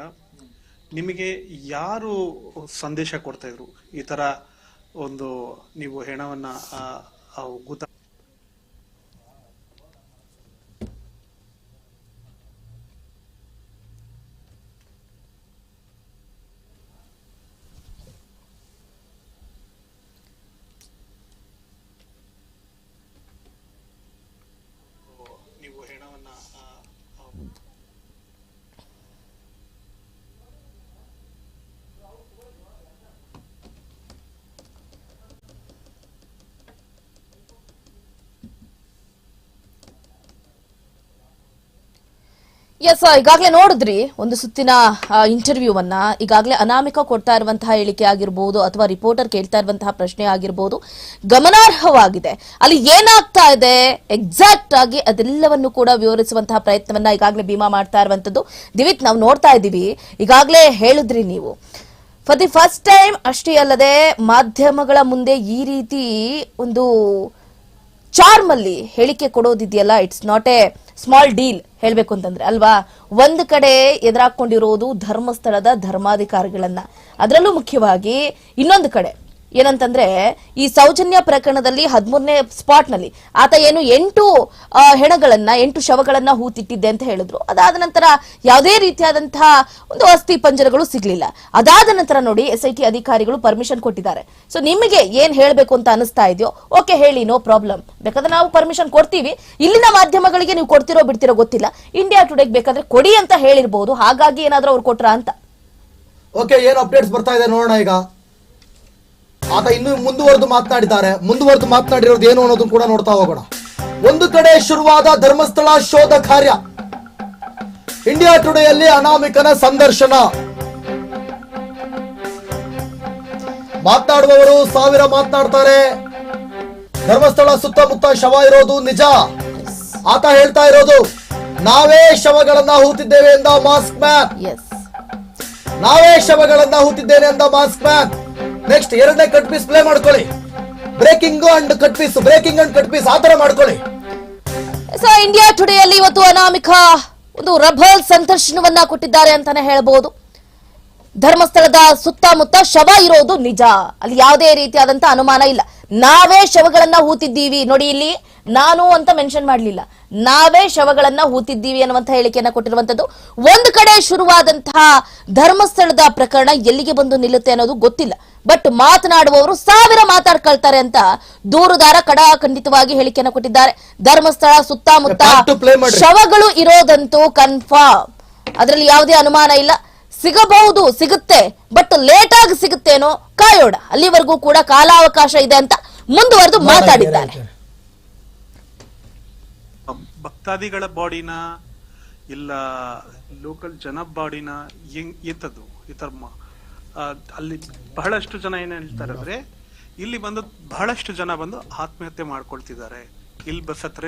ನಿಮಗೆ ಯಾರು ಸಂದೇಶ ಕೊಡ್ತಾ ಇದ್ರು? ಈ ತರ ಒಂದು ನೀವು ಹೆಣವನ್ನ ಆ, ಆ ಗುತ ಎಸ್ ಈಗಾಗಲೇ ನೋಡಿದ್ರಿ, ಒಂದು ಸುತ್ತಿನ ಇಂಟರ್ವ್ಯೂವನ್ನ ಈಗಾಗಲೇ ಅನಾಮಿಕ ಕೊಡ್ತಾ ಇರುವಂತಹ ಹೇಳಿಕೆ ಆಗಿರ್ಬೋದು ಅಥವಾ ರಿಪೋರ್ಟರ್ ಕೇಳ್ತಾ ಇರುವಂತಹ ಪ್ರಶ್ನೆ ಆಗಿರ್ಬೋದು ಗಮನಾರ್ಹವಾಗಿದೆ. ಅಲ್ಲಿ ಏನಾಗ್ತಾ ಇದೆ? ಎಕ್ಸಾಕ್ಟ್ ಆಗಿ ಅದೆಲ್ಲವನ್ನು ಕೂಡ ವಿವರಿಸುವಂತಹ ಪ್ರಯತ್ನವನ್ನ ಈಗಾಗಲೇ ಭೀಮಾ ಮಾಡ್ತಾ ಇರುವಂತದ್ದು ದಿವಿತ್ ನಾವು ನೋಡ್ತಾ ಇದ್ದೀವಿ. ಈಗಾಗಲೇ ಹೇಳಿದ್ರಿ ನೀವು. ಫಾರ್ ದಿ ಫಸ್ಟ್ ಟೈಮ್ ಅಷ್ಟೇ ಅಲ್ಲದೆ ಮಾಧ್ಯಮಗಳ ಮುಂದೆ ಈ ರೀತಿ ಒಂದು ಚಾರ್ಮ್ ಅಲ್ಲಿ ಹೇಳಿಕೆ ಕೊಡೋದಿದೆಯಲ್ಲ it's not a small deal ಹೇಳಬೇಕು ಅಂತಂದ್ರೆ, ಅಲ್ವಾ? ಒಂದ್ ಕಡೆ ಎದುರಾಕೊಂಡಿರೋದು ಧರ್ಮಸ್ಥಳದ ಧರ್ಮಾಧಿಕಾರಿಗಳನ್ನ. ಅದರಲ್ಲೂ ಮುಖ್ಯವಾಗಿ ಇನ್ನೊಂದು ಕಡೆ ಏನಂತಂದ್ರೆ, ಈ ಸೌಜನ್ಯ ಪ್ರಕರಣದಲ್ಲಿ ಹದಿಮೂರನೇ ಸ್ಪಾಟ್ನಲ್ಲಿ ಆತ ಏನು ಎಂಟು ಹೆಣಗಳನ್ನ, ಎಂಟು ಶವಗಳನ್ನ ಹೂತಿಟ್ಟಿದ್ದೆ ಅಂತ ಹೇಳಿದ್ರು. ಅದಾದ ನಂತರ ಯಾವುದೇ ರೀತಿಯಾದಂತಹ ಒಂದು ಅಸ್ಥಿ ಪಂಜರಗಳು ಸಿಗ್ಲಿಲ್ಲ. ಅದಾದ ನಂತರ ನೋಡಿ ಎಸ್ ಐ ಟಿ ಅಧಿಕಾರಿಗಳು ಪರ್ಮಿಷನ್ ಕೊಟ್ಟಿದ್ದಾರೆ. ಸೊ ನಿಮಗೆ ಏನ್ ಹೇಳಬೇಕು ಅಂತ ಅನಿಸ್ತಾ ಇದೆಯೋ, ಓಕೆ ಹೇಳಿ, ನೋ ಪ್ರಾಬ್ಲಮ್. ಬೇಕಾದ್ರೆ ನಾವು ಪರ್ಮಿಷನ್ ಕೊಡ್ತೀವಿ. ಇಲ್ಲಿನ ಮಾಧ್ಯಮಗಳಿಗೆ ನೀವು ಕೊಡ್ತಿರೋ ಬಿಡ್ತಿರೋ ಗೊತ್ತಿಲ್ಲ. ಇಂಡಿಯಾ ಟುಡೇಗೆ ಬೇಕಾದ್ರೆ ಕೊಡಿ ಅಂತ ಹೇಳಿರ್ಬಹುದು ಹಾಗಾಗಿ ಏನಾದ್ರೂ ಅವ್ರು ಕೊಟ್ರ ಅಂತ. ಓಕೆ, ಏನು ಅಪ್ಡೇಟ್ಸ್ ಬರ್ತಾ ಇದೆ ನೋಡೋಣ ಈಗ. ಆತ ಇನ್ನು ಮುಂದುವರೆದು ಮಾತನಾಡಿದ್ದಾರೆ. ಮುಂದುವರೆದು ಮಾತನಾಡಿರೋದು ಏನು ಅನ್ನೋದನ್ನ ಕೂಡ ನೋಡ್ತಾ ಹೋಗೋಣ. ಒಂದು ಕಡೆ ಶುರುವಾದ ಧರ್ಮಸ್ಥಳ ಶೋಧ ಕಾರ್ಯ. ಇಂಡಿಯಾ ಟುಡೆಯಲ್ಲಿ ಅನಾಮಿಕನ ಸಂದರ್ಶನ. ಮಾತನಾಡುವವರು ಸಾವಿರ ಮಾತನಾಡ್ತಾರೆ. ಧರ್ಮಸ್ಥಳ ಸುತ್ತಮುತ್ತ ಶವ ಇರೋದು ನಿಜ. ಆತ ಹೇಳ್ತಾ ಇರೋದು ನಾವೇ ಶವಗಳನ್ನ ಹೂತಿದ್ದೇವೆ ಎಂದ ಮಾಸ್ಕ್ ಮ್ಯಾನ್. ನಾವೇ ಶವಗಳನ್ನ ಹೂತಿದ್ದೇನೆ ಎಂದ ಮಾಸ್ಕ್ ಮ್ಯಾನ್. ನೆಕ್ಸ್ಟ್ ಎರಡನೇ ಕಟ್ ಪೀಸ್ ಪ್ಲೇ ಮಾಡ್ಕೊಳ್ಳಿ. Breaking and cut piece breaking and cut piece ಆತರ ಮಾಡ್ಕೊಳ್ಳಿ. ಸೊ ಇಂಡಿಯಾ ಟುಡೇಯಲ್ಲಿ ಇವತ್ತು ಅನಾಮಿಕ ಒಂದು ರಬಲ್ ಸಂದರ್ಶನವನ್ನ ಕೊಟ್ಟಿದ್ದಾರೆ ಅಂತಾನೆ ಹೇಳಬಹುದು ಧರ್ಮಸ್ಥಳದ ಸುತ್ತಮುತ್ತ ಶವ ಇರೋದು ನಿಜ. ಅಲ್ಲಿ ಯಾವುದೇ ರೀತಿಯಾದಂತಹ ಅನುಮಾನ ಇಲ್ಲ. ನಾವೇ ಶವಗಳನ್ನ ಹೂತಿದ್ದೀವಿ. ನೋಡಿ ಇಲ್ಲಿ ನಾನು ಅಂತ ಮೆನ್ಷನ್ ಮಾಡಲಿಲ್ಲ. ನಾವೇ ಶವಗಳನ್ನ ಹೂತಿದ್ದೀವಿ ಅನ್ನುವಂತ ಹೇಳಿಕೆಯನ್ನ ಕೊಟ್ಟಿರುವಂತದ್ದು ಒಂದು ಕಡೆ ಶುರುವಾದಂತಹ ಧರ್ಮಸ್ಥಳದ ಪ್ರಕರಣ ಎಲ್ಲಿಗೆ ಬಂದು ನಿಲ್ಲುತ್ತೆ ಅನ್ನೋದು ಗೊತ್ತಿಲ್ಲ. ಬಟ್ ಮಾತನಾಡುವವರು ಸಾವಿರ ಮಾತಾಡ್ಕೊಳ್ತಾರೆ ಅಂತ ದೂರುದಾರ ಕಡಾಖಂಡಿತವಾಗಿ ಹೇಳಿಕೆಯನ್ನ ಕೊಟ್ಟಿದ್ದಾರೆ. ಧರ್ಮಸ್ಥಳ ಸುತ್ತಮುತ್ತ. ಶವಗಳು ಇರೋದಂತೂ ಕನ್ಫರ್ಮ್ ಅದರಲ್ಲಿ ಯಾವುದೇ ಅನುಮಾನ ಇಲ್ಲ. ಸಿಗಬಹುದು ಸಿಗುತ್ತೆ. ಬಟ್ ಲೇಟ್ ಆಗಿ ಸಿಗುತ್ತೇನೋ ಕಾಯೋಣ ಅಲ್ಲಿವರೆಗೂ ಕೂಡ ಕಾಲಾವಕಾಶ ಇದೆ ಅಂತ. ಮುಂದುವರೆದು ಮಾತಾಡಿದ್ದಾರೆ ಭಕ್ತಾದಿಗಳ ಬಾಡಿನ ಇಲ್ಲ ಲೋಕಲ್ ಜನ ಬಾಡಿನ ಹೆಂಗ್ ಎಂತದ್ದು ಈ ತರ ಮ- ಅಲ್ಲಿ ಬಹಳಷ್ಟು ಜನ ಏನ್ ಹೇಳ್ತಾರೆ ಅಂದ್ರೆ ಇಲ್ಲಿ ಬಂದು ಬಹಳಷ್ಟು ಜನ ಬಂದು ಆತ್ಮಹತ್ಯೆ ಮಾಡ್ಕೊಳ್ತಿದ್ದಾರೆ. ಇಲ್ಲಿ ಬಸ್ ಹತ್ರ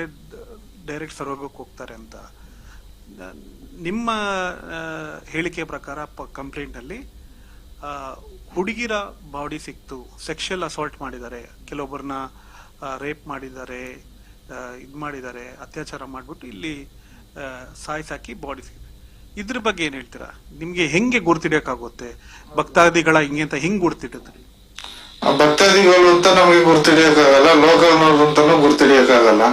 ಡೈರೆಕ್ಟ್ ಸರ್ವೋಗಕ್ಕೆ ಹೋಗ್ತಾರೆ ಅಂತ. ನಿಮ್ಮ ಹೇಳಿಕೆ ಪ್ರಕಾರ ಕಂಪ್ಲೇಂಟ್ ಅಲ್ಲಿ ಹುಡುಗಿರ ಬಾಡಿ ಸಿಕ್ತು ಸೆಕ್ಷುಯಲ್ ಅಸಾಲ್ಟ್ ಮಾಡಿದ್ದಾರೆ ಕೆಲವೊಬ್ಬರನ್ನ ರೇಪ್ ಮಾಡಿದ್ದಾರೆ ಇದು ಮಾಡಿದ್ದಾರೆ ಅತ್ಯಾಚಾರ ಮಾಡಿಬಿಟ್ಟು ಇಲ್ಲಿ ಸಾಯಿಸಾಕಿ ಬಾಡಿ ಸಿಕ್ತು ಇದ್ರ ಬಗ್ಗೆ ಏನ್ ಹೇಳ್ತೀರಾ? ನಿಮ್ಗೆ ಹೆಂಗೆ ಗುರ್ತಿಡಿಯಕ್ಕಾಗುತ್ತೆ? ಭಕ್ತಾದಿಗಳ ಹಿಂಗೆ ಅಂತ ಹೆಂಗ್ ಗುರ್ತಿಡಿದ್ರಿ ಭಕ್ತಾದಿಗಳು ಅಂತ ನಮಗೆ ಗುರ್ತಿಡಿಯಕ್ಕಾಗಲ್ಲ ಲೋಕಲ್ನವ್ರು ಅಂತಾನು ಗುರ್ತಿಡಿಯಕ್ಕಾಗಲ್ಲ.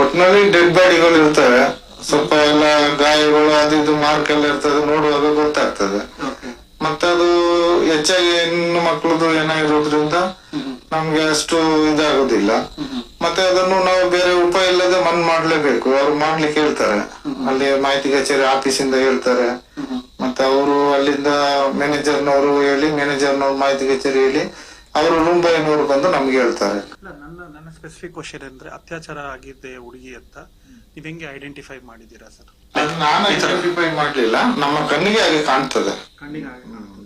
ಒಟ್ನಲ್ಲಿ ಡೆಡ್ ಬಾಡಿಗಳು ಇರ್ತವೆ ಸ್ವಲ್ಪ ಎಲ್ಲ ಗಾಯಗಳು ಅದು ಇದು ಮಾರ್ಕ್ ಎಲ್ಲ ಇರ್ತದೆ ನೋಡುವಾಗ ಗೊತ್ತಾಗ್ತದೆ. ಮತ್ತೆ ಹೆಚ್ಚಾಗಿ ಹೆಣ್ಣು ಮಕ್ಕಳದು ಏನಾಗಿರೋದ್ರಿಂದ ನಮ್ಗೆ ಅಷ್ಟು ಇದಾಗೋದಿಲ್ಲ. ಮತ್ತೆ ಅದನ್ನು ನಾವು ಬೇರೆ ಉಪಾಯ ಇಲ್ಲದೆ ಮನ್ ಮಾಡ್ಲೇಬೇಕು. ಅವ್ರು ಮಾಡ್ಲಿಕ್ಕೆ ಹೇಳ್ತಾರೆ ಅಲ್ಲಿ ಮಾಹಿತಿ ಕಚೇರಿ ಆಫೀಸಿಂದ ಹೇಳ್ತಾರೆ. ಮತ್ತೆ ಅವರು ಅಲ್ಲಿಂದ ಮ್ಯಾನೇಜರ್ನವರು ಹೇಳಿ ಮ್ಯಾನೇಜರ್ನವ್ರು ಮಾಹಿತಿ ಕಚೇರಿ ಹೇಳಿ ಅವರು ರೂಮ್ ನೋಡ್ ಬಂದು ನಮ್ಗೆ ಹೇಳ್ತಾರೆ. ಇಲ್ಲ ನನ್ನ ನನ್ನ ಸ್ಪೆಸಿಫಿಕ್ ಕ್ವಶನ್ ಅಂದ್ರೆ ಅತ್ಯಾಚಾರ ಆಗಿದ್ದೆ ಹುಡುಗಿ ಅಂತ ನೀವ್ ಹೆಂಗೆ ಐಡೆಂಟಿಫೈ ಮಾಡಿದೀರಾ ಸರ್? ನಾನು ಐಡೆಂಟಿಫೈ ಮಾಡ್ಲಿಲ್ಲ. ನಮ್ಮ ಕಣ್ಣಿಗೆ ಹಾಗೆ ಕಾಣ್ತದೆ.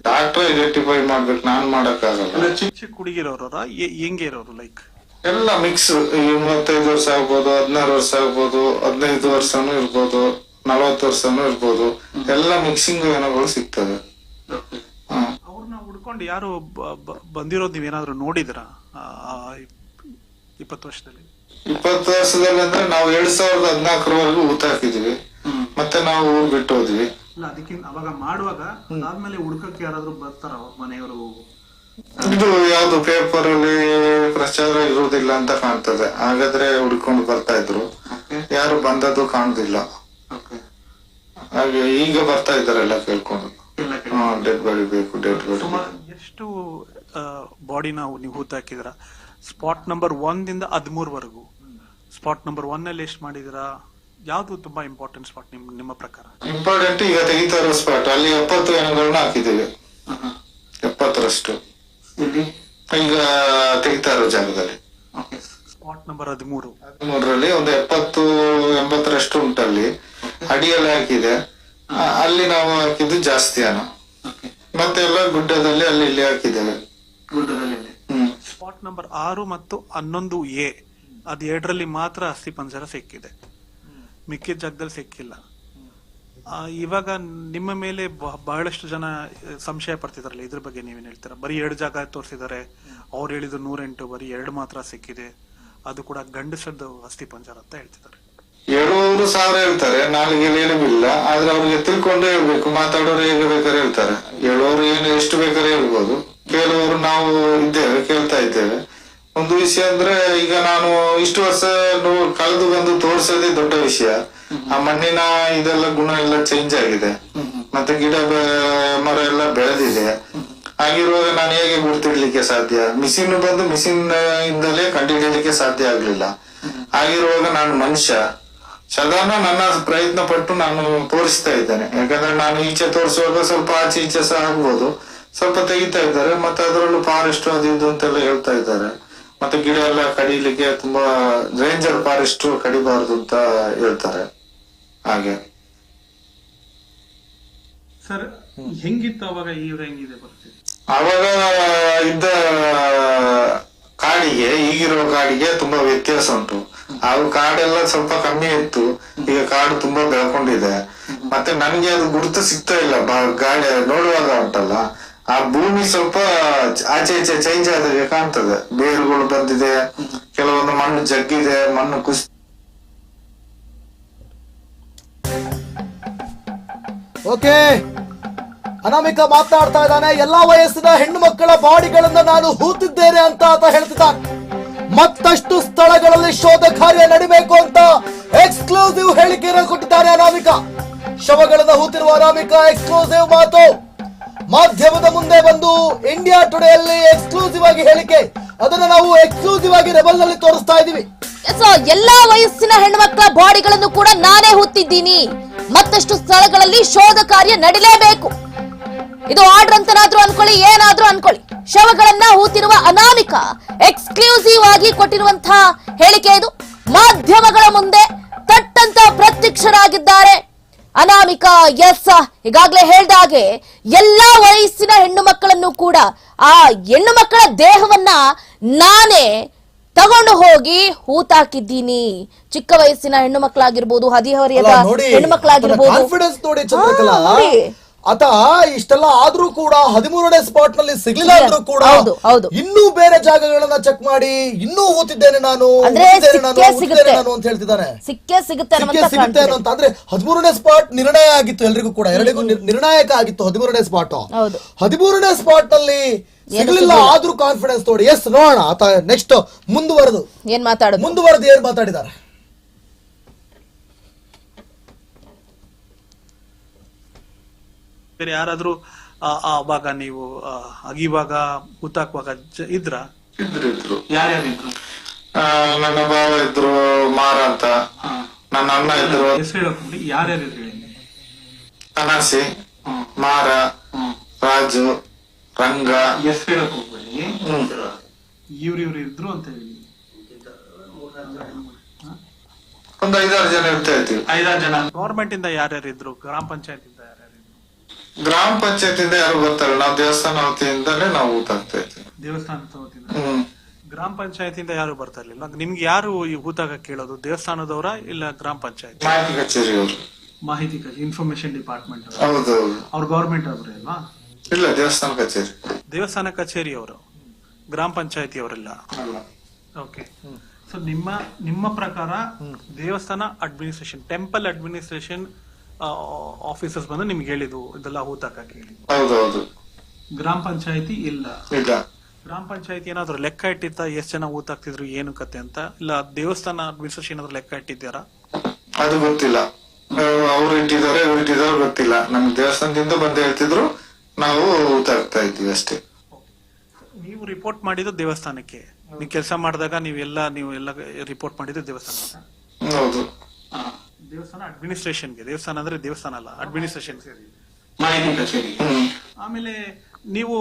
ಡಾಕ್ಟರ್ ಐಡೆಂಟಿಫೈ ಮಾಡ್ಬೇಕು ನಾನ್ ಮಾಡಕ್ಕಾಗಲ್ಲ. ಚಿಕ್ಕ ಚಿಕ್ಕ ಹುಡುಗಿರೋರ ಹೆಂಗೆ ಇರೋರು ಲೈಕ್ ಎಲ್ಲ ಮಿಕ್ಸ್ ಮೂವತ್ತೈದು ವರ್ಷ ಆಗ್ಬೋದು ಹದಿನಾರು ವರ್ಷ ಆಗ್ಬೋದು ಹದಿನೈದು ವರ್ಷನೂ ಇರ್ಬೋದು ನಲವತ್ತು ವರ್ಷನೂ ಇರ್ಬೋದು. ಎಲ್ಲ ಮಿಕ್ಸಿಂಗ್ ಏನಗಳು ಸಿಗ್ತದೆ ಹ್ಮ್. ಅವ್ರನ್ನ ಹುಡ್ಕೊಂಡು ಯಾರು ಬಂದಿರೋದು ನೀವ್ ನೋಡಿದ್ರಾ ನೋಡಿದಿರಾ ಇಪ್ಪತ್ತು ವರ್ಷದಲ್ಲಿ? ಇಪ್ಪತ್ತು ವರ್ಷದಲ್ಲಿ ಅಂದ್ರೆ ನಾವು ಎರಡ್ ಸಾವಿರದ ಹದಿನಾಲ್ಕರವರೆಗೂ ಊತ ಹಾಕಿದ್ವಿ. ಮತ್ತೆ ನಾವು ಊರ್ ಬಿಟ್ಟು ಹೋದ್ವಿ. ಇಲ್ಲ ಅದಕ್ಕಿಂತ ಅವಾಗ ಮಾಡುವಾಗ ಆದ್ಮೇಲೆ ಹುಡ್ಕಕ್ಕೆ ಯಾರಾದ್ರೂ ಬರ್ತಾರ ಅವ್ರ ಮನೆಯವರು ಇದು ಯಾವ್ದು ಪೇಪರ್ ಅಲ್ಲಿ ಪ್ರಚಾರ ಇರುವುದಿಲ್ಲ ಅಂತ ಕಾಣ್ತದೆ. ಹಾಗಾದ್ರೆ ಹುಡ್ಕೊಂಡು ಬರ್ತಾ ಇದ್ರು. ಯಾರು ಬಂದದ್ದು ಕಾಣುದಿಲ್ಲ. ಹಾಗೆ ಈಗ ಬರ್ತಾ ಇದಾರೆಲ್ಲ ಕೇಳ್ಕೊಂಡು. ಡೆಡ್ ಬಾಡಿ ಬೇಕು ಡೆಡ್ ಬಾಡಿ ಎಷ್ಟು ಬಾಡಿ ನಾವು ನೀವು ಹೂತಾಕಿದ್ರ ಹಾಕಿದ್ರ ಸ್ಪಾಟ್ ನಂಬರ್ ಒಂದಿಂದ ಹದಿಮೂರವರೆಗೂ. ಸ್ಪಾಟ್ ನಂಬರ್ ಒನ್ ಅಲ್ಲಿ ಎಷ್ಟು ಮಾಡಿದಿರಾ ಯಾವ್ದು ತುಂಬಾ ಇಂಪಾರ್ಟೆಂಟ್ ಸ್ಪಾಟ್ ನಿಮ್ ನಿಮ್ಮ ಪ್ರಕಾರ? ಇಂಪಾರ್ಟೆಂಟ್ ಈಗ ತೆಗಿತಾ ಇರೋ ಸ್ಪಾಟ್ ಅಲ್ಲಿ ಎಪ್ಪತ್ತು ಎಣಗಳನ್ನ ಹಾಕಿದ್ದೇವೆ. ಎಪ್ಪತ್ತರಷ್ಟು. ಈಗ ತೆಗಿತಾ ಇರೋ ಜಾಗದಲ್ಲಿ ಸ್ಪಾಟ್ ನಂಬರ್ ಹದಿಮೂರು. ಹದಿಮೂರರಲ್ಲಿ ಒಂದು ಎಪ್ಪತ್ತು ಎಂಬತ್ತರಷ್ಟು ಉಂಟಲ್ಲಿ. ಅಡಿಯಲ್ಲಿ ಹಾಕಿದೆ. ಅಲ್ಲಿ ನಾವು ಹಾಕಿದ್ದು ಜಾಸ್ತಿ ಹಣ. ಮತ್ತೆ ಎಲ್ಲ ಗುಡ್ಡದಲ್ಲಿ ಅಲ್ಲಿ ಇಲ್ಲಿ ಹಾಕಿದ್ದೇವೆ. ಗುಡ್ಡದಲ್ಲಿ ಸ್ಪಾಟ್ ನಂಬರ್ ಆರು ಮತ್ತು ಹನ್ನೊಂದು ಎ. ಅದು ಎರಡರಲ್ಲಿ ಮಾತ್ರ ಅಸ್ಥಿ ಪಂಜರ ಸಿಕ್ಕಿದೆ. ಮಿಕ್ಕಿದ ಜಾಗದಲ್ಲಿ ಸಿಕ್ಕಿಲ್ಲ. ಇವಾಗ ನಿಮ್ಮ ಮೇಲೆ ಬಹಳಷ್ಟು ಜನ ಸಂಶಯ ಪಡ್ತಿದಾರಲ್ಲ, ಇದ್ರ ಬಗ್ಗೆ ನೀವೇನು ಹೇಳ್ತೀರಾ? ಬರೀ ಎರಡು ಜಾಗ ತೋರಿಸಿದ್ದಾರೆ ಅವ್ರು ಹೇಳಿದ್ರು ನೂರೆಂಟು, ಬರೀ ಎರಡು ಮಾತ್ರ ಸಿಕ್ಕಿದೆ. ಅದು ಕೂಡ ಗಂಡಸದ್ದು ಅಸ್ಥಿ ಪಂಜರ ಅಂತ ಹೇಳ್ತಿದ್ದಾರೆ ಹೇಳುವವರು ಸಾವಿರ ಹೇಳ್ತಾರೆ ಇಲ್ಲ, ಆದ್ರೆ ಅವ್ರಿಗೆ ತಿಳ್ಕೊಂಡು ಹೇಳ್ಬೇಕು ಮಾತಾಡೋರು ಹೇಗೆ ಬೇಕಾದ್ರೆ ಹೇಳ್ತಾರೆ. ಹೇಳೋರು ಏನು ಎಷ್ಟು ಬೇಕಾದ್ರೆ ಹೇಳ್ಬೋದು. ಕೇಳುವವರು ನಾವು ಇದ್ದೇವೆ, ಕೇಳ್ತಾ ಇದ್ದೇವೆ. ಒಂದು ವಿಷಯ ಅಂದ್ರೆ ಈಗ ನಾನು ಇಷ್ಟು ವರ್ಷ ಕಳೆದು ಬಂದು ತೋರ್ಸೋದೇ ದೊಡ್ಡ ವಿಷಯ. ಆ ಮಣ್ಣಿನ ಇದೆಲ್ಲ ಗುಣ ಎಲ್ಲ ಚೇಂಜ್ ಆಗಿದೆ. ಮತ್ತೆ ಗಿಡ ಮರ ಎಲ್ಲ ಬೆಳೆದಿದೆ. ಆಗಿರುವಾಗ ನಾನು ಹೇಗೆ ಗುರ್ತಿಡ್ಲಿಕ್ಕೆ ಸಾಧ್ಯ? ಮಿಷಿನ್ ಬಂದು ಮಿಷಿನ್ ಇಂದಲೇ ಕಂಡುಹಿಡಿಯಲಿಕ್ಕೆ ಸಾಧ್ಯ ಆಗ್ಲಿಲ್ಲ. ಆಗಿರುವಾಗ ನಾನು ಮನುಷ್ಯ. ಸಾಧಾರಣ ನನ್ನ ಪ್ರಯತ್ನ ಪಟ್ಟು ನಾನು ತೋರಿಸ್ತಾ ಇದ್ದೇನೆ. ಯಾಕಂದ್ರೆ ನಾನು ಈಚೆ ತೋರಿಸುವಾಗ ಸ್ವಲ್ಪ ಆಚೆ ಈಚೆ ಸಹ ಆಗ್ಬೋದು. ಸ್ವಲ್ಪ ತೆಗಿತಾ ಇದ್ದಾರೆ, ಮತ್ತೆ ಅದರಲ್ಲೂ ಫಾರೆಸ್ಟ್ ಅದು ಇದು ಅಂತೆಲ್ಲ ಹೇಳ್ತಾ ಇದ್ದಾರೆ. ಮತ್ತೆ ಗಿಡ ಎಲ್ಲ ಕಡಿಲಿಕ್ಕೆ ತುಂಬಾ ರೇಂಜರ್ ಫಾರೆಸ್ಟ್ ಕಡಿಬಾರದು ಅಂತ ಹೇಳ್ತಾರೆ. ಹಾಗೆ. ಸರ್ ಹೆಂಗಿತ್ತು ಅವಾಗ ಈಗ ಹೆಂಗಿದೆ ಬರ್ತೀವಿ ಅವಾಗ ಇದ್ದ ಕಾಡಿಗೆ ಈಗಿರೋ ಕಾಡಿಗೆ ತುಂಬಾ ವ್ಯತ್ಯಾಸ ಉಂಟು. ಆಗ ಕಾಡೆಲ್ಲ ಸ್ವಲ್ಪ ಕಮ್ಮಿ ಇತ್ತು. ಈಗ ಕಾಡು ತುಂಬಾ ಬೆಳ್ಕೊಂಡಿದೆ. ಮತ್ತೆ ನನ್ಗೆ ಅದು ಗುರುತು ಸಿಗ್ತಾ ಇಲ್ಲ. ಗಾಡಿ ನೋಡುವಾಗ ಉಂಟಲ್ಲ. ಆ ಭೂಮಿ ಸ್ವಲ್ಪ ಆಚೆ ಈಚೆ ಚೇಂಜ್ ಆದಾಗೆ ಕಾಣ್ತದೆ. ಬೇರುಗಳು ಬಂದಿದೆ, ಕೆಲವೊಂದು ಮಣ್ಣು ಜಗ್ಗಿದೆ, ಮಣ್ಣು ಕುಸ್. ಓಕೆ. ಅನಾಮಿಕ ಮಾತನಾಡ್ತಾ ಇದ್ದಾನೆ, ಎಲ್ಲಾ ವಯಸ್ಸಿನ ಹೆಣ್ಣು ಮಕ್ಕಳ ಬಾಡಿಗಳನ್ನ ನಾನು ಹೂತಿದ್ದೇನೆ ಅಂತ ಆತ ಹೇಳ್ತಿದ್ದಾನೆ. ಮತ್ತಷ್ಟು ಸ್ಥಳಗಳಲ್ಲಿ ಶೋಧ ಕಾರ್ಯ ನಡಿಬೇಕು ಅಂತ ಎಕ್ಸ್ಕ್ಲೂಸಿವ್ ಹೇಳಿಕೆಯನ್ನು ಕೊಟ್ಟಿದ್ದಾರೆ ಅನಾಮಿಕ. ಶವಗಳನ್ನ ಹೂತಿರುವ ಅನಾಮಿಕ ಎಕ್ಸ್ಕ್ಲೂಸಿವ್ ಮಾತು. ಮಾಧ್ಯಮದ ಮುಂದೆ ಬಂದು ಇಂಡಿಯಾ ಟುಡೆಯಲ್ಲಿ ಎಕ್ಸ್ಕ್ಲೂಸಿವ್ ಆಗಿ ಹೇಳಿಕೆ. ಅದನ್ನ ನಾವು ಎಕ್ಸ್ಕ್ಲೂಸಿವ್ ಆಗಿ ರೆಬಲ್ನಲ್ಲಿ ತೋರಿಸ್ತಾ ಇದೀವಿ. ಎಲ್ಲಾ ವಯಸ್ಸಿನ ಹೆಣ್ಮಕ್ಳ ಬಾಡಿಗಳನ್ನು ಕೂಡ ನಾನೇ ಹೊತ್ತಿದ್ದೀನಿ. ಮತ್ತಷ್ಟು ಸ್ಥಳಗಳಲ್ಲಿ ಶೋಧ ಕಾರ್ಯ ನಡಿಲೇಬೇಕು. ಇದು ಆರ್ಡರ್ ಅಂತನಾದ್ರೂ ಅನ್ಕೊಳ್ಳಿ, ಏನಾದ್ರೂ ಅನ್ಕೊಳ್ಳಿ. ಶವಗಳನ್ನ ಹೂತಿರುವ ಅನಾಮಿಕ ಎಕ್ಸ್ಕ್ಲೂಸಿವ್ ಆಗಿ ಕೊಟ್ಟಿರುವಂತಹ ಹೇಳಿಕೆ ಇದು. ಮಾಧ್ಯಮಗಳ ಮುಂದೆ ತಟ್ಟಂತ ಪ್ರತ್ಯಕ್ಷರಾಗಿದ್ದಾರೆ. ಅನಾಮಿಕ ಎಸ್ ಈಗಾಗಲೇ ಹೇಳ್ದ ಹಾಗೆ ಎಲ್ಲಾ ವಯಸ್ಸಿನ ಹೆಣ್ಣು ಮಕ್ಕಳನ್ನು ಕೂಡ ಆ ಹೆಣ್ಣು ಮಕ್ಕಳ ದೇಹವನ್ನ ನಾನೇ ತಗೊಂಡು ಹೋಗಿ ಹೂತಾಕಿದ್ದೀನಿ. ಚಿಕ್ಕ ವಯಸ್ಸಿನ ಹೆಣ್ಣು ಮಕ್ಕಳಾಗಿರ್ಬೋದು ಹದಿಹರೆಯದ ಹೆಣ್ಣು ಮಕ್ಕಳಾಗಿರ್ಬೋದು. ಆತ ಇಷ್ಟೆಲ್ಲ ಆದ್ರೂ ಕೂಡ ಹದಿಮೂರನೇ ಸ್ಪಾಟ್ನಲ್ಲಿ ಸಿಗ್ಲಿಲ್ಲ ಅಂದ್ರೂ ಕೂಡ ಹೌದು, ಹೌದು. ಇನ್ನೂ ಬೇರೆ ಜಾಗಗಳನ್ನ ಚೆಕ್ ಮಾಡಿ ಇನ್ನೂ ಹೂತಿದ್ದೇನೆ ನಾನು ಅಂದ್ರೆ ಹೂತಿದ್ದೇನೆ ನಾನು, ಸಿಕ್ಕೇ ಹೂತಿದ್ದೇನೆ ಸಿಗುತ್ತೆ. ನಾನು ಅಂತ ಹೇಳ್ತಿದ್ದಾನೆ. ಸಿಕ್ಕೇ ಸಿಗುತ್ತೆ ಸಿಕ್ಕೇ ಅನ್ನುವಂತ ಸಿಗುತ್ತೆ confidence. ಅನ್ನೋ ಅಂದ್ರೆ ಹದಿಮೂರನೇ ಸ್ಪಾಟ್ ನಿರ್ಣಯ ಆಗಿತ್ತು ಎಲ್ರಿಗೂ ಕೂಡ. ಎರಡಿಗೂ ನಿರ್- ನಿರ್ಣಾಯಕ ಆಗಿತ್ತು ಹದಿಮೂರನೇ ಸ್ಪಾಟ್ ಹೌದು. ಹದಿಮೂರನೇ ಸ್ಪಾಟ್ನಲ್ಲಿ ಸಿಗ್ಲಿಲ್ಲ ಆದ್ರೂ ಕಾನ್ಫಿಡೆನ್ಸ್ ನೋಡಿ ಎಸ್ ನೋಡೋಣ. ಆತ ನೆಕ್ಸ್ಟ್ ಮುಂದುವರೆದು. ಏನ್ ಮಾತಾಡೋದು? ಮುಂದುವರೆದು ಏನ್ ಮಾತಾಡಿದ್ದಾರೆ? ಬೇರೆ ಯಾರಾದ್ರೂ ಆ, ಭಾಗ ಅವಾಗ ನೀವು ಅಗಿವಾಗ ಹುತ್ತಾಕುವಾಗ ಜ- ಇದ್ರ? ಇದ್ರು ನನ್ನ ಭಾವ ಇದ್ರು ಮಾರ ಅಂತ. ನನ್ನ ಅಣ್ಣ ಇದ್ರು. ಯಾರ್ಯಾರು ಅನಾಸಿ ಮಾರ ರಾಜು ರಂಗ. ಹೆಸರು ಹೇಳಕ್ ಹೋಗ್ಬೇಡಿ ಇವ್ರು ಇವ್ರು ಇದ್ರು ಅಂತ ಹೇಳಿ ಒಂದು ಐದಾರು ಜನ ಇರ್ತಾ ಇದ್ವಿ ಐದಾರು ಜನ. ಗೌರ್ಮೆಂಟ್ ಇಂದ ಯಾರ್ಯಾರು ಇದ್ರು? ಗ್ರಾಮ ಪಂಚಾಯತ್ ಗ್ರಾಮ ಪಂಚಾಯತಿಂದ ಯಾರು ಬರ್ತಾರೆ? ನಾವು ದೇವಸ್ಥಾನ ವತಿಯಿಂದಲೇ ನಾವು ಊಟ ಆಗ್ತಾ ಇದ್ವಿ ದೇವಸ್ಥಾನದ ವತಿಯಿಂದ? ಹ್ಮ್. ಗ್ರಾಮ ಪಂಚಾಯತಿಯಿಂದ ಯಾರು ಬರ್ತಾ ಇರ್ಲಿಲ್ಲ? ನಿಮ್ಗೆ ಯಾರು ಈ ಊತಾಗ ಕೇಳೋದು? ದೇವಸ್ಥಾನದವರ ಇಲ್ಲ ಗ್ರಾಮ ಪಂಚಾಯತ್? ಮಾಹಿತಿ ಕಚೇರಿ ಅವರು. ಮಾಹಿತಿ ಇನ್ಫಾರ್ಮೇಶನ್ ಡಿಪಾರ್ಟ್ಮೆಂಟ್ ಹೌದು ಅವ್ರು ಗೌರ್ಮೆಂಟ್ ಅವ್ರೆ ಅಲ್ವಾ? ಇಲ್ಲ ದೇವಸ್ಥಾನ ಕಚೇರಿ. ದೇವಸ್ಥಾನ ಕಚೇರಿ ಅವರು? ಗ್ರಾಮ ಪಂಚಾಯತಿ ಅವರೆಲ್ಲ? ಓಕೆ. ಸೊ ನಿಮ್ಮ ನಿಮ್ಮ ಪ್ರಕಾರ ದೇವಸ್ಥಾನ ಅಡ್ಮಿನಿಸ್ಟ್ರೇಷನ್ ಟೆಂಪಲ್ ಅಡ್ಮಿನಿಸ್ಟ್ರೇಷನ್ ಆಫೀಸರ್ಸ್ ಬಂದು ನಿಮ್ಗೆ ಹೇಳಿದ್ವು ಇದೆಲ್ಲ ಹೂತಾಕ ಹೇಳಿ ಹೌದೌದು. ಗ್ರಾಮ ಪಂಚಾಯತಿ ಇಲ್ಲ. ಇಲ್ಲ. ಗ್ರಾಮ ಪಂಚಾಯತಿ ಏನಾದ್ರು ಲೆಕ್ಕ ಇಟ್ಟಿತ್ತ ಎಷ್ಟು ಜನ ಊತಾಕ್ತಿದ್ರು ಏನು ಕತೆ ಅಂತ? ಇಲ್ಲ ದೇವಸ್ಥಾನ ಅಡ್ಮಿನಿಸ್ಟ್ರೇಷನ್ ಏನಾದ್ರು ಲೆಕ್ಕ ಇಟ್ಟಿದ್ದೀರಾ? ಅದು ಗೊತ್ತಿಲ್ಲ. ಅವ್ರು ಇಟ್ಟಿದ್ದಾರೆ ಇವ್ರು ಇಟ್ಟಿದ್ದಾರೆ ಗೊತ್ತಿಲ್ಲ. ನಮ್ಗೆ ದೇವಸ್ಥಾನದಿಂದ ಬಂದು ಹೇಳ್ತಿದ್ರು ನಾವು ಆಗ್ತಾ ಇದ್ವಿ ಅಷ್ಟೇ. ನೀವು ರಿಪೋರ್ಟ್ ಮಾಡಿದ್ದು ದೇವಸ್ಥಾನಕ್ಕೆ. ನೀವು ಕೆಲಸ ಮಾಡಿದಾಗ ನೀವೆಲ್ಲ ನೀವು ಎಲ್ಲ ರಿಪೋರ್ಟ್ ಮಾಡಿದ್ದು ದೇವಸ್ಥಾನ ಹೌದು. ದೇವಸ್ಥಾನ ಅಡ್ಮಿನಿಸ್ಟ್ರೇಷನ್ಗೆ ದೇವಸ್ಥಾನ ಅಂದ್ರೆ ದೇವಸ್ಥಾನ ಅಲ್ಲ ಅಡ್ಮಿನಿಸ್ಟ್ರೇಷನ್ ಆಮೇಲೆ ನೀವು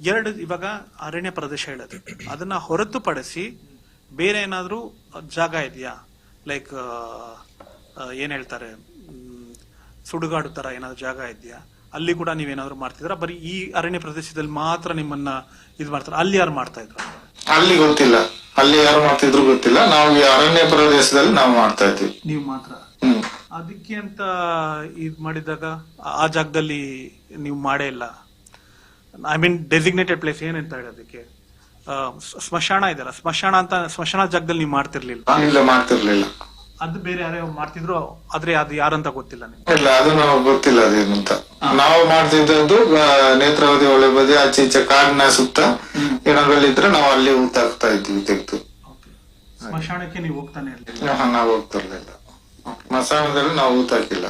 ಎರಡು ಇವಾಗ ಅರಣ್ಯ ಪ್ರದೇಶ ಹೇಳೋದು. ಅದನ್ನ ಹೊರತುಪಡಿಸಿ ಬೇರೆ ಏನಾದ್ರೂ ಜಾಗ ಇದೆಯಾ? ಲೈಕ್ ಏನ್ ಹೇಳ್ತಾರೆ? ಸುಡುಗಾಡು ತರ ಏನಾದ್ರು ಜಾಗ ಇದೆಯಾ? ಅಲ್ಲಿ ಕೂಡ ನೀವೇನಾದ್ರು ಮಾಡ್ತಿದ್ರ ಬರೀ ಈ ಅರಣ್ಯ ಪ್ರದೇಶದಲ್ಲಿ ಮಾತ್ರ ನಿಮ್ಮನ್ನ ಇದು ಮಾಡ್ತಾರೆ. ಅಲ್ಲಿ ಯಾರು ಮಾಡ್ತಾ ಇದ್ರು? ಅಲ್ಲಿ ಗೊತ್ತಿಲ್ಲ. ಅಲ್ಲಿ ಯಾರು ಮಾಡ್ತಿದ್ರು ಗೊತ್ತಿಲ್ಲ. ನಾವು ಅರಣ್ಯ ಪ್ರದೇಶದಲ್ಲಿ ನಾವು ಮಾಡ್ತಾ ಇದ್ವಿ. ನೀವು ಮಾತ್ರ. ಅದಕ್ಕೆ ಅಂತ ಇದು ಮಾಡಿದಾಗ ಆ- ಜಾಗದಲ್ಲಿ ನೀವು ಮಾಡೇ ಇಲ್ಲ. ಐ ಮೀನ್ ಡೆಸಿಗ್ನೇಟೆಡ್ ಪ್ಲೇಸ್ ಏನಂತ ಹೇಳೋದಕ್ಕೆ ಸ್ಮಶಾನ ಇದೆಲ್ಲ ಸ್ಮಶಾನ ಅಂತ ಸ್ಮಶಾನ ಜಾಗದಲ್ಲಿ ನೀವು ಮಾಡ್ತಿರ್ಲಿಲ್ಲ. ಇಲ್ಲ ಮಾಡ್ತಿರ್ಲಿಲ್ಲ. ಅದು ಬೇರೆ ಯಾರೇ ಮಾಡ್ತಿದ್ರು ಆದ್ರೆ ಅದು ಯಾರಂತ ಗೊತ್ತಿಲ್ಲ ನಿಮ್ಗೆ. ಇಲ್ಲ ಅದು ನಾವು ಗೊತ್ತಿಲ್ಲ ಅದೇನಂತ ನಾವು ಮಾಡ್ತಿದ್ದದ್ದು ನೇತ್ರಾವತಿ ಒಳ್ಳೆ ಬದಿ ಆಚೆ ಈಚೆ ಕಾಡಿನ ಸುತ್ತ ಏನಾದ್ರಲ್ಲಿದ್ರೆ ನಾವು ಅಲ್ಲಿ ಊತಾಕ್ತಾ ಇದ್ವಿ ತೆಗೆದು. ಸ್ಮಶಾನಕ್ಕೆ ನೀವು ಹೋಗ್ತಾನೆ ಇರ್ಲಿಲ್ಲ. ನಾವು ಹೋಗ್ತಿರ್ಲಿಲ್ಲ ಮಸಾಣದಲ್ಲಿ ನಾವು ಊತಾಕಿಲ್ಲ.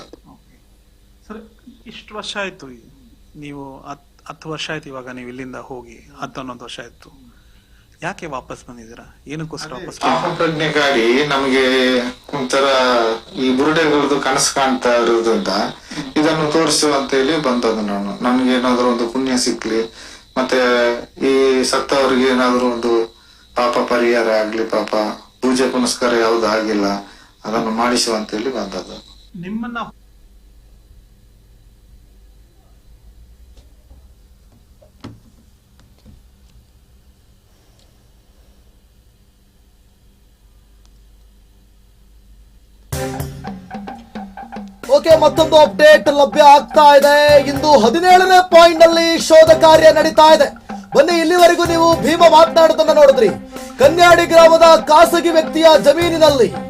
ಸರ್ ಇಷ್ಟು ವರ್ಷ ಆಯ್ತು ನೀವು ಹತ್ ಹತ್ತು ವರ್ಷ ಆಯ್ತು ಇವಾಗ ನೀವು ಇಲ್ಲಿಂದ ಹೋಗಿ ಹತ್ತು ಹನ್ನೊಂದು ವರ್ಷ ಆಯ್ತು. ಯಾಕೆ ವಾಪಸ್ ಬಂದಿದ್ದೀರಾ? ಏನಕ್ಕೋಸ್ಕರ ವಾಪಸ್ ಪ್ರಜ್ಞೆಗಾಗಿ ನಮಗೆ ಒಂಥರ ಈ ಬುರುಡೆಗಳದ್ದು ಕನಸು ಕಾಣ್ತಾ ಇರೋದ್ರಿಂದ ಇದನ್ನು ತೋರಿಸು ಅಂತ ಹೇಳಿ ಬಂದದ್ದು ನಾನು. ನಮ್ಗೆ ಏನಾದ್ರು ಒಂದು ಪುಣ್ಯ ಸಿಕ್ಲಿ ಮತ್ತೆ ಈ ಸತ್ತವರಿಗೆ ಏನಾದ್ರು ಒಂದು ಪಾಪ ಪರಿಹಾರ ಆಗ್ಲಿ ಪಾಪ ಪೂಜೆ ಪುನಸ್ಕಾರ ಯಾವ್ದು ಆಗಿಲ್ಲ ಅದನ್ನು ಮಾಡಿಸುವ ಅಂತ ಹೇಳಿ ಬಂದದ್ದು. ನಿಮ್ಮನ್ನ ಓಕೆ ಮತ್ತೊಂದು ಅಪ್ಡೇಟ್ ಲಭ್ಯ ಆಗ್ತಾ ಇದೆ. ಇಂದು ಹದಿನೇಳನೇ ಪಾಯಿಂಟ್ನಲ್ಲಿ ಶೋಧ ಕಾರ್ಯ ನಡೀತಾ ಇದೆ. ಬನ್ನಿ ಇಲ್ಲಿವರೆಗೂ ನೀವು ಭೀಮ ಮಾತನಾಡೋದನ್ನ ನೋಡಿದ್ರಿ. ಕನ್ಯಾಡಿ ಗ್ರಾಮದ ಖಾಸಗಿ ವ್ಯಕ್ತಿಯ ಜಮೀನಿನಲ್ಲಿ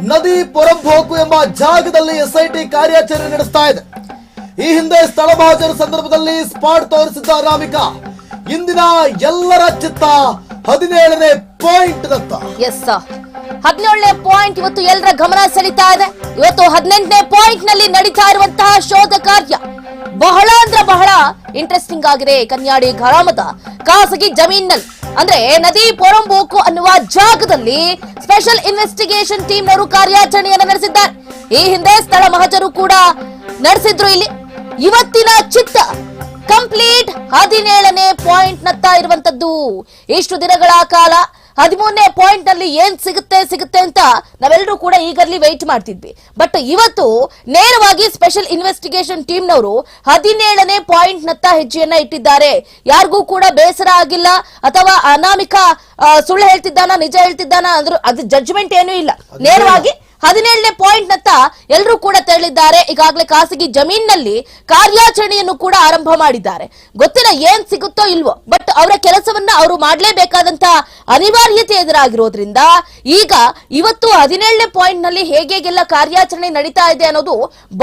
ನದಿ ಪೊರಂಭೋಕು ಎಂಬ ಜಾಗದಲ್ಲಿ ಎಸ್ಐಟಿ ಕಾರ್ಯಾಚರಣೆ ನಡೆಸ್ತಾ ಇದೆ. ಈ ಹಿಂದೆ ಸ್ಥಳ ಸಂದರ್ಭದಲ್ಲಿ ಸ್ಪಾಟ್ ತೋರಿಸಿದ್ದ ಅನಾಮಿಕಾ ಇಂದಿನ ಎಲ್ಲರ ಚಿತ್ತ ಹದಿನೇಳನೇ ಪಾಯಿಂಟ್ ಎಸ್ ಹದಿನೇಳನೇ ಪಾಯಿಂಟ್ ಇವತ್ತು ಎಲ್ಲರ ಗಮನ ಸೆಳೀತಾ ಇದೆ. ಇವತ್ತು ಹದಿನೆಂಟನೇ ಪಾಯಿಂಟ್ನಲ್ಲಿ ನಡೀತಾ ಇರುವಂತಹ ಶೋಧ ಕಾರ್ಯ ಬಹಳ ಅಂದ್ರೆ ಬಹಳ ಇಂಟ್ರೆಸ್ಟಿಂಗ್ ಆಗಿದೆ ಕನ್ಯಾಡಿ ಗ್ರಾಮದ ಖಾಸಗಿ ಜಮೀನಲ್ಲಿ ಅಂದ್ರೆ ನದಿ ಪೊರಂಬೋಕು ಅನ್ನುವ ಜಾಗದಲ್ಲಿ ಸ್ಪೆಷಲ್ ಇನ್ವೆಸ್ಟಿಗೇಷನ್ ಟೀಮ್ ನವರು ಕಾರ್ಯಾಚರಣೆಯನ್ನು ನಡೆಸಿದ್ದಾರೆ. ಈ ಹಿಂದೆ ಸ್ಥಳ ಮಹಜರು ಕೂಡ ನಡೆಸಿದ್ರು. ಇಲ್ಲಿ ಇವತ್ತಿನ ಚಿತ್ತ ಕಂಪ್ಲೀಟ್ ಹದಿನೇಳನೇ ಪಾಯಿಂಟ್ ನತ್ತ ಇರುವಂತದ್ದು. ಇಷ್ಟು ದಿನಗಳ ಕಾಲ ಹದಿಮೂರನೇ ಪಾಯಿಂಟ್ನಲ್ಲಿ ಏನ್ ಸಿಗುತ್ತೆ ಸಿಗುತ್ತೆ ಅಂತ ನಾವೆಲ್ಲರೂ ಕೂಡ ಈಗಲ್ಲಿ ವೆಯ್ಟ್ ಮಾಡ್ತಿದ್ವಿ. ಬಟ್ ಇವತ್ತು ನೇರವಾಗಿ ಸ್ಪೆಷಲ್ ಇನ್ವೆಸ್ಟಿಗೇಷನ್ ಟೀಮ್ ನವರು ಹದಿನೇಳನೇ ಪಾಯಿಂಟ್ ನತ್ತ ಹೆಜ್ಜೆಯನ್ನ ಇಟ್ಟಿದ್ದಾರೆ. ಯಾರಿಗೂ ಕೂಡ ಬೇಸರ ಆಗಿಲ್ಲ ಅಥವಾ ಅನಾಮಿಕ ಸುಳ್ಳು ಹೇಳ್ತಿದ್ದಾನ ನಿಜ ಹೇಳ್ತಿದ್ದಾನ ಅಂದ್ರು ಅದು ಜಡ್ಜ್ಮೆಂಟ್ ಏನೂ ಇಲ್ಲ. ನೇರವಾಗಿ ಹದಿನೇಳನೇ ಪಾಯಿಂಟ್ ನತ್ತ ಎಲ್ಲರೂ ಕೂಡ ತೆರಳಿದ್ದಾರೆ. ಈಗಾಗಲೇ ಖಾಸಗಿ ಜಮೀನಿನಲ್ಲಿ ಕಾರ್ಯಾಚರಣೆಯನ್ನು ಕೂಡ ಆರಂಭ ಮಾಡಿದ್ದಾರೆ. ಗೊತ್ತಿಲ್ಲ ಏನ್ ಸಿಗುತ್ತೋ ಇಲ್ವೋ ಬಟ್ ಅವರ ಕೆಲಸವನ್ನ ಅವರು ಮಾಡಲೇಬೇಕಾದಂತಹ ಅನಿವಾರ್ಯತೆ ಎದುರಾಗಿರೋದ್ರಿಂದ ಈಗ ಇವತ್ತು ಹದಿನೇಳನೇ ಪಾಯಿಂಟ್ನಲ್ಲಿ ಹೇಗೆಲ್ಲ ಕಾರ್ಯಾಚರಣೆ ನಡೀತಾ ಇದೆ ಅನ್ನೋದು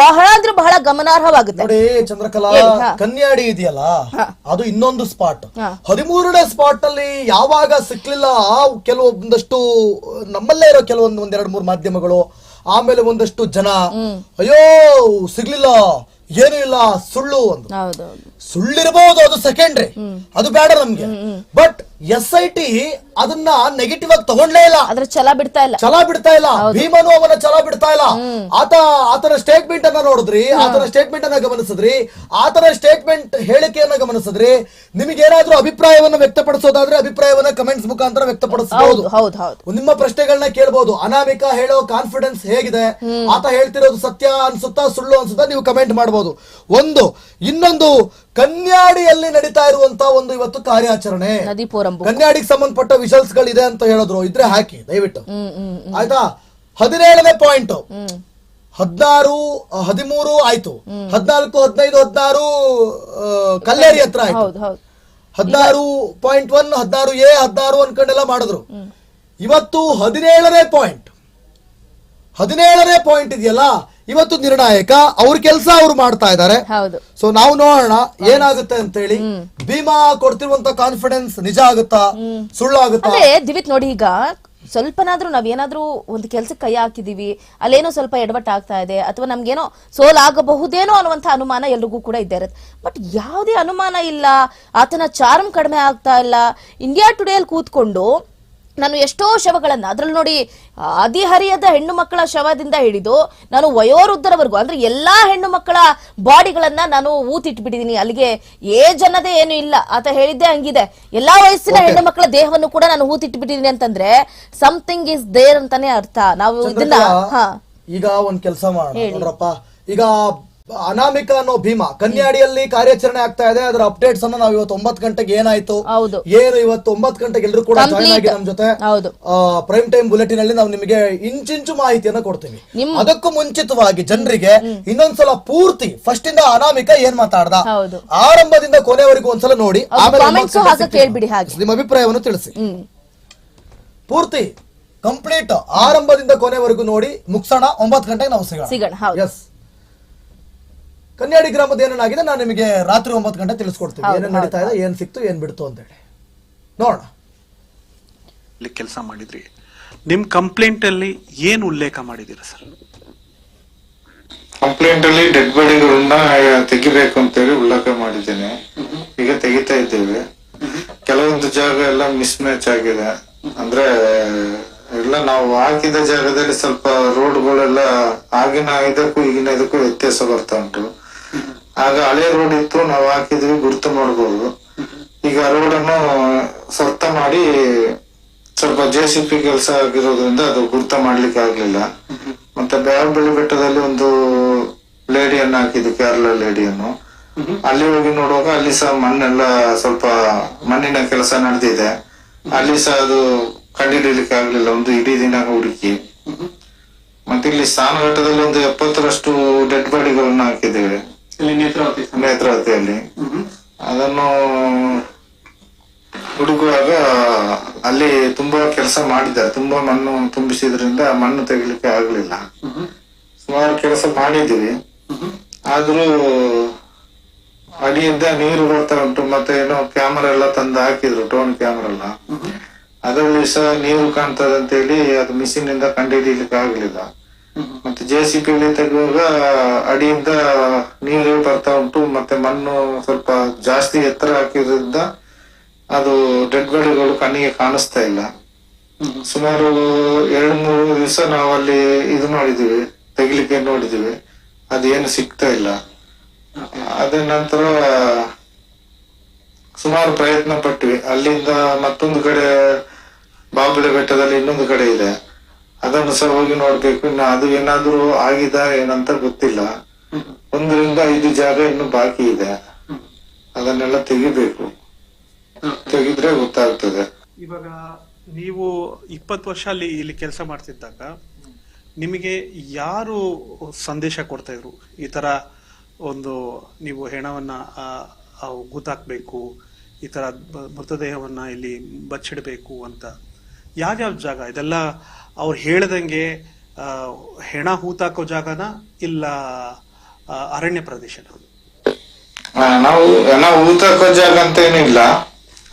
ಬಹಳ ಅಂದ್ರೆ ಬಹಳ ಗಮನಾರ್ಹವಾಗುತ್ತೆ. ನೋಡಿ ಚಂದ್ರಕಲಾ ಕನ್ಯಾಡಿ ಇದೆಯಲ್ಲ? ಅದು ಇನ್ನೊಂದು ಸ್ಪಾಟ್. ಹದಿಮೂರನೇ ಸ್ಪಾಟ್ನಲ್ಲಿ ಯಾವಾಗ ಸಿಕ್ಲಿಲ್ಲ ಕೆಲವೊಂದಷ್ಟು ನಮ್ಮಲ್ಲೇ ಇರೋ ಕೆಲವೊಂದು ಒಂದೆರಡು ಮೂರು ಮಾಧ್ಯಮಗಳು ಆಮೇಲೆ ಒಂದಷ್ಟು ಜನ ಅಯ್ಯೋ ಸಿಗ್ಲಿಲ್ಲ ಏನೂ ಇಲ್ಲ ಸುಳ್ಳು ಅಂತ ಸುಳ್ಳಿರಬಹುದು ಅದು ಸೆಕೆಂಡ್ರಿ ಅದು ಬೇಡ ನಮ್ಗೆ. ಬಟ್ ಎಸ್ ಐ ಟಿ ಅದನ್ನ ನೆಗೆಟಿವ್ ಆಗಿ ತಗೊಂಡ್ಲೇ ಇಲ್ಲ. ಅದ್ರ ಛಲ ಬಿಡ್ತಾ ಇಲ್ಲ. ಛಲ ಬಿಡ್ತಾ ಇಲ್ಲ. ಭೀಮನು ಅವನ ಛಲ ಬಿಡ್ತಾ ಇಲ್ಲ. ಆತ ಆತನ ಸ್ಟೇಟ್ಮೆಂಟ್ ಅನ್ನ ನೋಡಿದ್ರಿ ಆತನ ಸ್ಟೇಟ್ಮೆಂಟ್ ಅನ್ನ ಗಮನಿಸಿದ್ರಿ ಆತನ ಸ್ಟೇಟ್ಮೆಂಟ್ ಹೇಳಿಕೆಯನ್ನ ಗಮನಿಸಿದ್ರಿ ನಿಮಗೆ ಏನಾದ್ರೂ ಅಭಿಪ್ರಾಯವನ್ನ ವ್ಯಕ್ತಪಡಿಸೋದಾದ್ರೆ ಅಭಿಪ್ರಾಯವನ್ನ ಕಮೆಂಟ್ಸ್ ಮುಖಾಂತರ ವ್ಯಕ್ತಪಡಿಸಬಹುದು. ಹೌದು ಹೌದು ಹೌದು. ನಿಮ್ಮ ಪ್ರಶ್ನೆಗಳನ್ನ ಕೇಳಬಹುದು ಅನಾಮಿಕ ಹೇಳೋ ಕಾನ್ಫಿಡೆನ್ಸ್ ಹೇಗಿದೆ? ಆತ ಹೇಳ್ತಿರೋದು ಸತ್ಯ ಅನ್ಸುತ್ತಾ ಸುಳ್ಳು ಅನ್ಸುತ್ತಾ ನೀವು ಕಮೆಂಟ್ ಮಾಡಬಹುದು ಒಂದು ಇನ್ನೊಂದು ಕನ್ಯಾಡಿಯಲ್ಲಿ ನಡೀತಾ ಇರುವಂತ ಒಂದು ಇವತ್ತು ಕಾರ್ಯಾಚರಣೆ. ಕನ್ಯಾಡಿಗೆ ಸಂಬಂಧಪಟ್ಟ ವಿಷಲ್ಸ್ ಗಳಿದೆ ಅಂತ ಹೇಳಿದ್ರು ಇದ್ರೆ ಹಾಕಿ ದಯವಿಟ್ಟು. ಆಯ್ತಾ? ಹದಿನೇಳನೇ ಪಾಯಿಂಟ್ ಹದಿನಾರು ಹದಿಮೂರು ಆಯ್ತು. ಹದಿನಾಲ್ಕು ಹದಿನೈದು ಹದಿನಾರು ಕಲ್ಲೇರಿ ಹತ್ರ ಆಯ್ತು. ಹೌದು ಹೌದು. ಹದಿನಾರು ಪಾಯಿಂಟ್ ಒನ್ ಹದಿನಾರು ಎ ಹದಿನಾರು ಅನ್ಕೊಂಡೆಲ್ಲ ಮಾಡಿದ್ರು. ಇವತ್ತು ಹದಿನೇಳನೇ ಪಾಯಿಂಟ್ ಹದಿನೇಳನೇ ಪಾಯಿಂಟ್ ಇದೆಯಲ್ಲ? ಇವತ್ತು ನಿರ್ಣಾಯಕ ಅವ್ರ ಕೆಲಸ ಅವ್ರು ಮಾಡ್ತಾ ಇದ್ದಾರೆ. ಹೌದು. ಸೊ ನಾವು ನೋಡೋಣ ಏನಾಗುತ್ತೆ ಅಂತ ಹೇಳಿ ಭೀಮಾ ಕೊಡ್ತಿರುವಂತ ಕಾನ್ಫಿಡೆನ್ಸ್ ನಿಜ ಆಗುತ್ತಾ? ಸುಳ್ಳಾಗುತ್ತಾ? ಅಂದ್ರೆ ದಿವಿತ್ ನೋಡಿ ಈಗ ಸ್ವಲ್ಪನಾದ್ರೂ ನಾವೇನಾದ್ರೂ ಒಂದು ಕೆಲ್ಸಕ್ಕೆ ಕೈ ಹಾಕಿದೀವಿ ಅಲ್ಲೇನೋ ಸ್ವಲ್ಪ ಎಡವಟ್ ಆಗ್ತಾ ಇದೆ ಅಥವಾ ನಮ್ಗೇನೋ ಸೋಲಾಗಬಹುದೇನೋ ಅನ್ನುವಂತ ಅನುಮಾನ ಎಲ್ರಿಗೂ ಕೂಡ ಇದ್ದೇ ಇರುತ್ತೆ. ಬಟ್ ಯಾವುದೇ ಅನುಮಾನ ಇಲ್ಲ ಆತನ ಚಾರ್ಮ್ ಕಡಿಮೆ ಆಗ್ತಾ ಇಲ್ಲ. ಇಂಡಿಯಾ ಟುಡೇಲ್ ಕೂತ್ಕೊಂಡು ನಾನು ಎಷ್ಟೋ ಶವಗಳನ್ನ ಅದರಲ್ಲಿ ನೋಡಿ ಅದಿಹರಿಯದ ಹೆಣ್ಣು ಮಕ್ಕಳ ಶವದಿಂದ ಹಿಡಿದು ನಾನು ವಯೋವೃದ್ಧರವರೆಗೂ ಅಂದ್ರೆ ಎಲ್ಲಾ ಹೆಣ್ಣು ಮಕ್ಕಳ ಬಾಡಿಗಳನ್ನ ನಾನು ಊತಿಟ್ಬಿಟ್ಟಿದೀನಿ. ಅಲ್ಲಿಗೆ ಏಜ್ ಅನ್ನೋದೇ ಏನು ಇಲ್ಲ. ಆತ ಹೇಳಿದ್ದೆ ಹಂಗಿದೆ. ಎಲ್ಲಾ ವಯಸ್ಸಿನ ಹೆಣ್ಣು ಮಕ್ಕಳ ದೇಹವನ್ನು ಕೂಡ ನಾನು ಊತಿಟ್ಬಿಟ್ಟಿದೀನಿ ಅಂತಂದ್ರೆ ಸಮಥಿಂಗ್ ಇಸ್ ದೇರ್ ಅಂತಾನೆ ಅರ್ಥ. ನಾವು ಇದನ್ನ ಈಗ ಒಂದ್ ಕೆಲಸ ಮಾಡೋಣ. ಈಗ ಅನಾಮಿಕ ಅನ್ನೋ ಭೀಮಾ ಕನ್ಯಾಡಿಯಲ್ಲಿ ಕಾರ್ಯಾಚರಣೆ ಆಗ್ತಾ ಇದೆ. ಅದರ ಅಪ್ಡೇಟ್ಸ್ ಅನ್ನ ನಾವು ಇವತ್ತು ಒಂಬತ್ತು ಗಂಟೆಗೆ ಏನಾಯ್ತು? ಏನು ಇವತ್ತು ಒಂಬತ್ತು ಗಂಟೆಗೆ ಎಲ್ಲರೂ ಕೂಡ ಜಾಯ್ನ್ ಆಗಿ ನಮ್ಮ ಜೊತೆ. ಪ್ರೈಮ್ ಟೈಮ್ ಬುಲೆಟಿನ್ ಅಲ್ಲಿ ನಾವು ನಿಮಗೆ ಇಂಚಿಂಚು ಮಾಹಿತಿಯನ್ನ ಕೊಡ್ತೀವಿ. ಅದಕ್ಕೂ ಮುಂಚಿತವಾಗಿ ಜನರಿಗೆ ಇನ್ನೊಂದ್ಸಲ ಪೂರ್ತಿ ಫಸ್ಟ್ ಇಂದ ಅನಾಮಿಕ ಏನ್ ಮಾತಾಡ್ದ? ಆರಂಭದಿಂದ ಕೊನೆವರೆಗೂ ಒಂದ್ಸಲ ನೋಡಿ ಆಮೇಲೆ. ನಿಮ್ಮ ಅಭಿಪ್ರಾಯವನ್ನು ತಿಳಿಸಿ. ಪೂರ್ತಿ ಕಂಪ್ಲೀಟ್ ಆರಂಭದಿಂದ ಕೊನೆವರೆಗೂ ನೋಡಿ ಮುಗಿಸೋಣ ಒಂಬತ್ತು ಗಂಟೆಗೆ ನಾವು ಸಿಗೋಣ. ಸಿಗೋಣ, ಎಸ್ ಕನ್ಯಾಡಿ ಗ್ರಾಮದ ಏನೇನಾಗಿದೆ ನಾನು ನಿಮಗೆ ರಾತ್ರಿ ಒಂಬತ್ತು ಗಂಟೆ ತಿಳಿಸ್ಕೊಡ್ತೀನಿ. ಹೌದು, ಏನೇನ್ ನಡೀತಾ ಇದೆ ಏನ್ ಸಿಕ್ತು ಏನ್ ಬಿಡ್ತು ಅಂತ ಹೇಳಿ. ನೋಡೋಣ. ಇಲ್ಲಿ ಕೆಲಸ ಮಾಡಿದ್ರಿ. ನಿಮ್ ಕಂಪ್ಲೇಂಟ್ ಅಲ್ಲಿ ಏನ್ ಉಲ್ಲೇಖ ಮಾಡಿದ್ದೀರಾ ಸರ್? ಕಂಪ್ಲೇಂಟ್ ಅಲ್ಲಿ ಡೆಡ್ ಬಾಡಿಗಳನ್ನ ತೆಗಿಬೇಕು ಅಂತೇಳಿ ಉಲ್ಲೇಖ ಮಾಡಿದ್ದೇನೆ. ಈಗ ತೆಗಿತಾ ಇದ್ದೇವೆ. ಕೆಲವೊಂದು ಜಾಗ ಎಲ್ಲ ಮಿಸ್ ಮ್ಯಾಚ್ ಆಗಿದೆ. ಅಂದ್ರೆ ಎಲ್ಲ ನಾವು ಹಾಕಿದ ಜಾಗದಲ್ಲಿ ಸ್ವಲ್ಪ ರೋಡ್ಗಳೆಲ್ಲ ಆಗಿನ ಇದಕ್ಕೂ ಈಗಿನ ಇದಕ್ಕೂ ವ್ಯತ್ಯಾಸ ಬರ್ತಾ ಉಂಟು. ಆಗ ಹಳೆ ರೋಡ್ ಇತ್ತು ನಾವು ಹಾಕಿದ್ವಿ ಗುರುತು ಮಾಡ್ಬೋದು. ಈಗ ರೋಡನ್ನು ಅನ್ನು ಸ್ವರ್ಥ ಮಾಡಿ ಸ್ವಲ್ಪ ಜೆ ಸಿ ಪಿ ಕೆಲಸ ಆಗಿರೋದ್ರಿಂದ ಅದು ಗುರುತ ಮಾಡ್ಲಿಕ್ಕೆ ಆಗ್ಲಿಲ್ಲ. ಮತ್ತೆ ಬ್ಯಾವಬಳ್ಳಿ ಬೆಟ್ಟದಲ್ಲಿ ಒಂದು ಲೇಡಿಯನ್ನು ಹಾಕಿದ್ವಿ ಕೇರಳ ಲೇಡಿಯನ್ನು. ಅಲ್ಲಿ ಹೋಗಿ ನೋಡುವಾಗ ಅಲ್ಲಿ ಸಹ ಮಣ್ಣೆಲ್ಲ ಸ್ವಲ್ಪ ಮಣ್ಣಿನ ಕೆಲಸ ನಡೆದಿದೆ. ಅಲ್ಲಿ ಸಹ ಅದು ಕಂಡುಹಿಡಿಯಲಿಕ್ಕೆ ಆಗ್ಲಿಲ್ಲ ಒಂದು ಇಡೀ ದಿನ ಹುಡುಕಿ. ಮತ್ತೆ ಇಲ್ಲಿ ಸ್ನಾನಘಟ್ಟದಲ್ಲಿ ಒಂದು ಎಪ್ಪತ್ತರಷ್ಟು ಡೆಡ್ ಬಾಡಿಗಳನ್ನ ಹಾಕಿದ್ದೇವೆ. ನೇತ್ರಾವತಿಯಲ್ಲಿ. ಅದನ್ನು ಹುಡುಕುವಾಗ ಅಲ್ಲಿ ತುಂಬಾ ಕೆಲಸ ಮಾಡಿದ್ದಾರೆ. ತುಂಬಾ ಮಣ್ಣು ತುಂಬಿಸಿದ್ರಿಂದ ಮಣ್ಣು ತೆಗಿಲಿಕ್ಕೆ ಆಗ್ಲಿಲ್ಲ. ಸುಮಾರು ಕೆಲಸ ಮಾಡಿದ್ದೀವಿ. ಆದ್ರೂ ಅಡಿಯಿಂದ ನೀರು ಬರ್ತಾ ಉಂಟು. ಮತ್ತೆ ಏನೋ ಕ್ಯಾಮರಾ ಎಲ್ಲ ತಂದು ಹಾಕಿದ್ರು ಟೋನ್ ಕ್ಯಾಮರಾ ಎಲ್ಲ. ಅದರಲ್ಲಿ ಸಹ ನೀರು ಕಾಣ್ತದೆ ಅಂತ ಹೇಳಿ ಅದು ಮಿಷಿನ್ ಇಂದ ಕಂಡುಹಿಡಿಯಲಿಕ್ಕೆ ಆಗ್ಲಿಲ್ಲ. ಮತ್ತೆ ಜೆ ಸಿ ಪಿ ತೆಗೆಯುವಾಗ ಅಡಿಯಿಂದ ನೀರು ಬರ್ತಾ ಉಂಟು, ಮತ್ತೆ ಮಣ್ಣು ಸ್ವಲ್ಪ ಜಾಸ್ತಿ ಎತ್ತರ ಹಾಕಿದ್ರಿಂದ ಅದು ಡೆಡ್ ಬಾಡಿಗಳು ಕಣ್ಣಿಗೆ ಕಾಣಿಸ್ತಾ ಇಲ್ಲ. ಸುಮಾರು ಎರಡು ಮೂರು ದಿವಸ ನಾವು ಅಲ್ಲಿ ಇದು ಮಾಡಿದೀವಿ ತೆಗಿಲಿಕ್ಕೆ ನೋಡಿದಿವಿ ಅದೇನು ಸಿಗ್ತಾ ಇಲ್ಲ. ಅದ ನಂತರ ಸುಮಾರು ಪ್ರಯತ್ನ ಪಟ್ವಿ. ಅಲ್ಲಿಂದ ಮತ್ತೊಂದು ಕಡೆ ಬಾಬುಳೆ ಬೆಟ್ಟದಲ್ಲಿ ಇನ್ನೊಂದು ಕಡೆ ಇದೆ. ಅದನ್ನು ಸಹ ಹೋಗಿ ನೋಡ್ಬೇಕು. ಇನ್ನು ಅದು ಏನಾದ್ರೂ ಆಗಿದ ಏನಂತ ಗೊತ್ತಿಲ್ಲ. ಒಂದರಿಂದ ಐದು ಜಾಗ ಇನ್ನು ಬಾಕಿ ಇದೆ. ಅದನ್ನೆಲ್ಲ ತೆಗಿಬೇಕು. ತೆಗಿದ್ರೆ ಗೊತ್ತಾಗ್ತದೆ. ಇವಾಗ ನೀವು ಇಪ್ಪತ್ತು ವರ್ಷ ಅಲ್ಲಿ ಇಲ್ಲಿ ಕೆಲಸ ಮಾಡ್ತಿದ್ದಾಗ ನಿಮಗೆ ಯಾರು ಸಂದೇಶ ಕೊಡ್ತಾ ಇದ್ರು? ಈ ತರ ಒಂದು ನೀವು ಹೆಣವನ್ನ ಗೂತಾಕ್ಬೇಕು ಈ ತರ ಮೃತದೇಹವನ್ನ ಇಲ್ಲಿ ಬಚ್ಚಿಡಬೇಕು ಅಂತ. ಯಾವ್ಯಾವ ಜಾಗ? ಇದೆಲ್ಲ ಅವ್ರು ಹೇಳ್ದಂಗೆ ಹೆಣ ಹೂತಾಕೋ ಜಾಗನ ಇಲ್ಲ ಅರಣ್ಯ ಪ್ರದೇಶ ನಾವು ನಾವು ಹೂತಾಕೋ ಜಾಗ ಅಂತ ಏನಿಲ್ಲ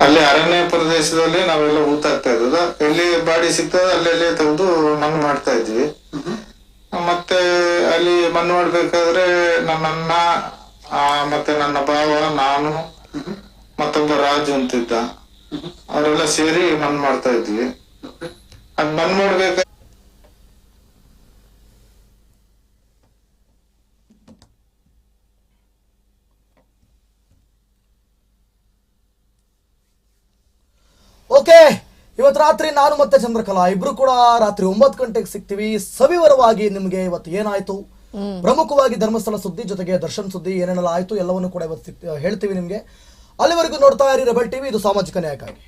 ಅಲ್ಲಿ ಅರಣ್ಯ ಪ್ರದೇಶದಲ್ಲಿ ನಾವೆಲ್ಲ ಹೂತಾಕ್ತಾ ಇದ್ದದ ಎಲ್ಲಿ ಬಾಡಿ ಸಿಗ್ತದೆ ಅಲ್ಲೆಲ್ಲಿ ತೆಗೆದು ಮಣ್ಣು ಮಾಡ್ತಾ ಇದ್ವಿ. ಮತ್ತೆ ಅಲ್ಲಿ ಮಣ್ಣು ಮಾಡ್ಬೇಕಾದ್ರೆ ನನ್ನನ್ನ ಮತ್ತೆ ನನ್ನ ಭಾವ ನಾನು ಮತ್ತೊಬ್ಬ ರಾಜು ಅಂತಿದ್ದ. ಅವರೆಲ್ಲ ಸೇರಿ ಮಣ್ಣು ಮಾಡ್ತಾ ಇದ್ವಿ. ಅದ್ ಬಂದ್ ಓಕೆ ಇವತ್ತು ರಾತ್ರಿ ನಾನು ಮತ್ತೆ ಚಂದ್ರಕಲಾ. ಇಬ್ರು ಕೂಡ ರಾತ್ರಿ ಒಂಬತ್ತು ಗಂಟೆಗೆ ಸಿಗ್ತೀವಿ. ಸವಿವರವಾಗಿ ನಿಮ್ಗೆ ಇವತ್ತು ಏನಾಯ್ತು? ಪ್ರಮುಖವಾಗಿ ಧರ್ಮಸ್ಥಳ ಸುದ್ದಿ ಜೊತೆಗೆ ದರ್ಶನ್ ಸುದ್ದಿ ಏನೇನೆಲ್ಲ ಆಯ್ತು ಎಲ್ಲವನ್ನು ಕೂಡ ಇವತ್ತು ಹೇಳ್ತೀವಿ ನಿಮ್ಗೆ. ಅಲ್ಲಿವರೆಗೂ ನೋಡ್ತಾ ಇರಿ ರೆಬಲ್ ಟಿವಿ ಇದು ಸಾಮಾಜಿಕ ನ್ಯಾಯಕ್ಕಾಗಿ.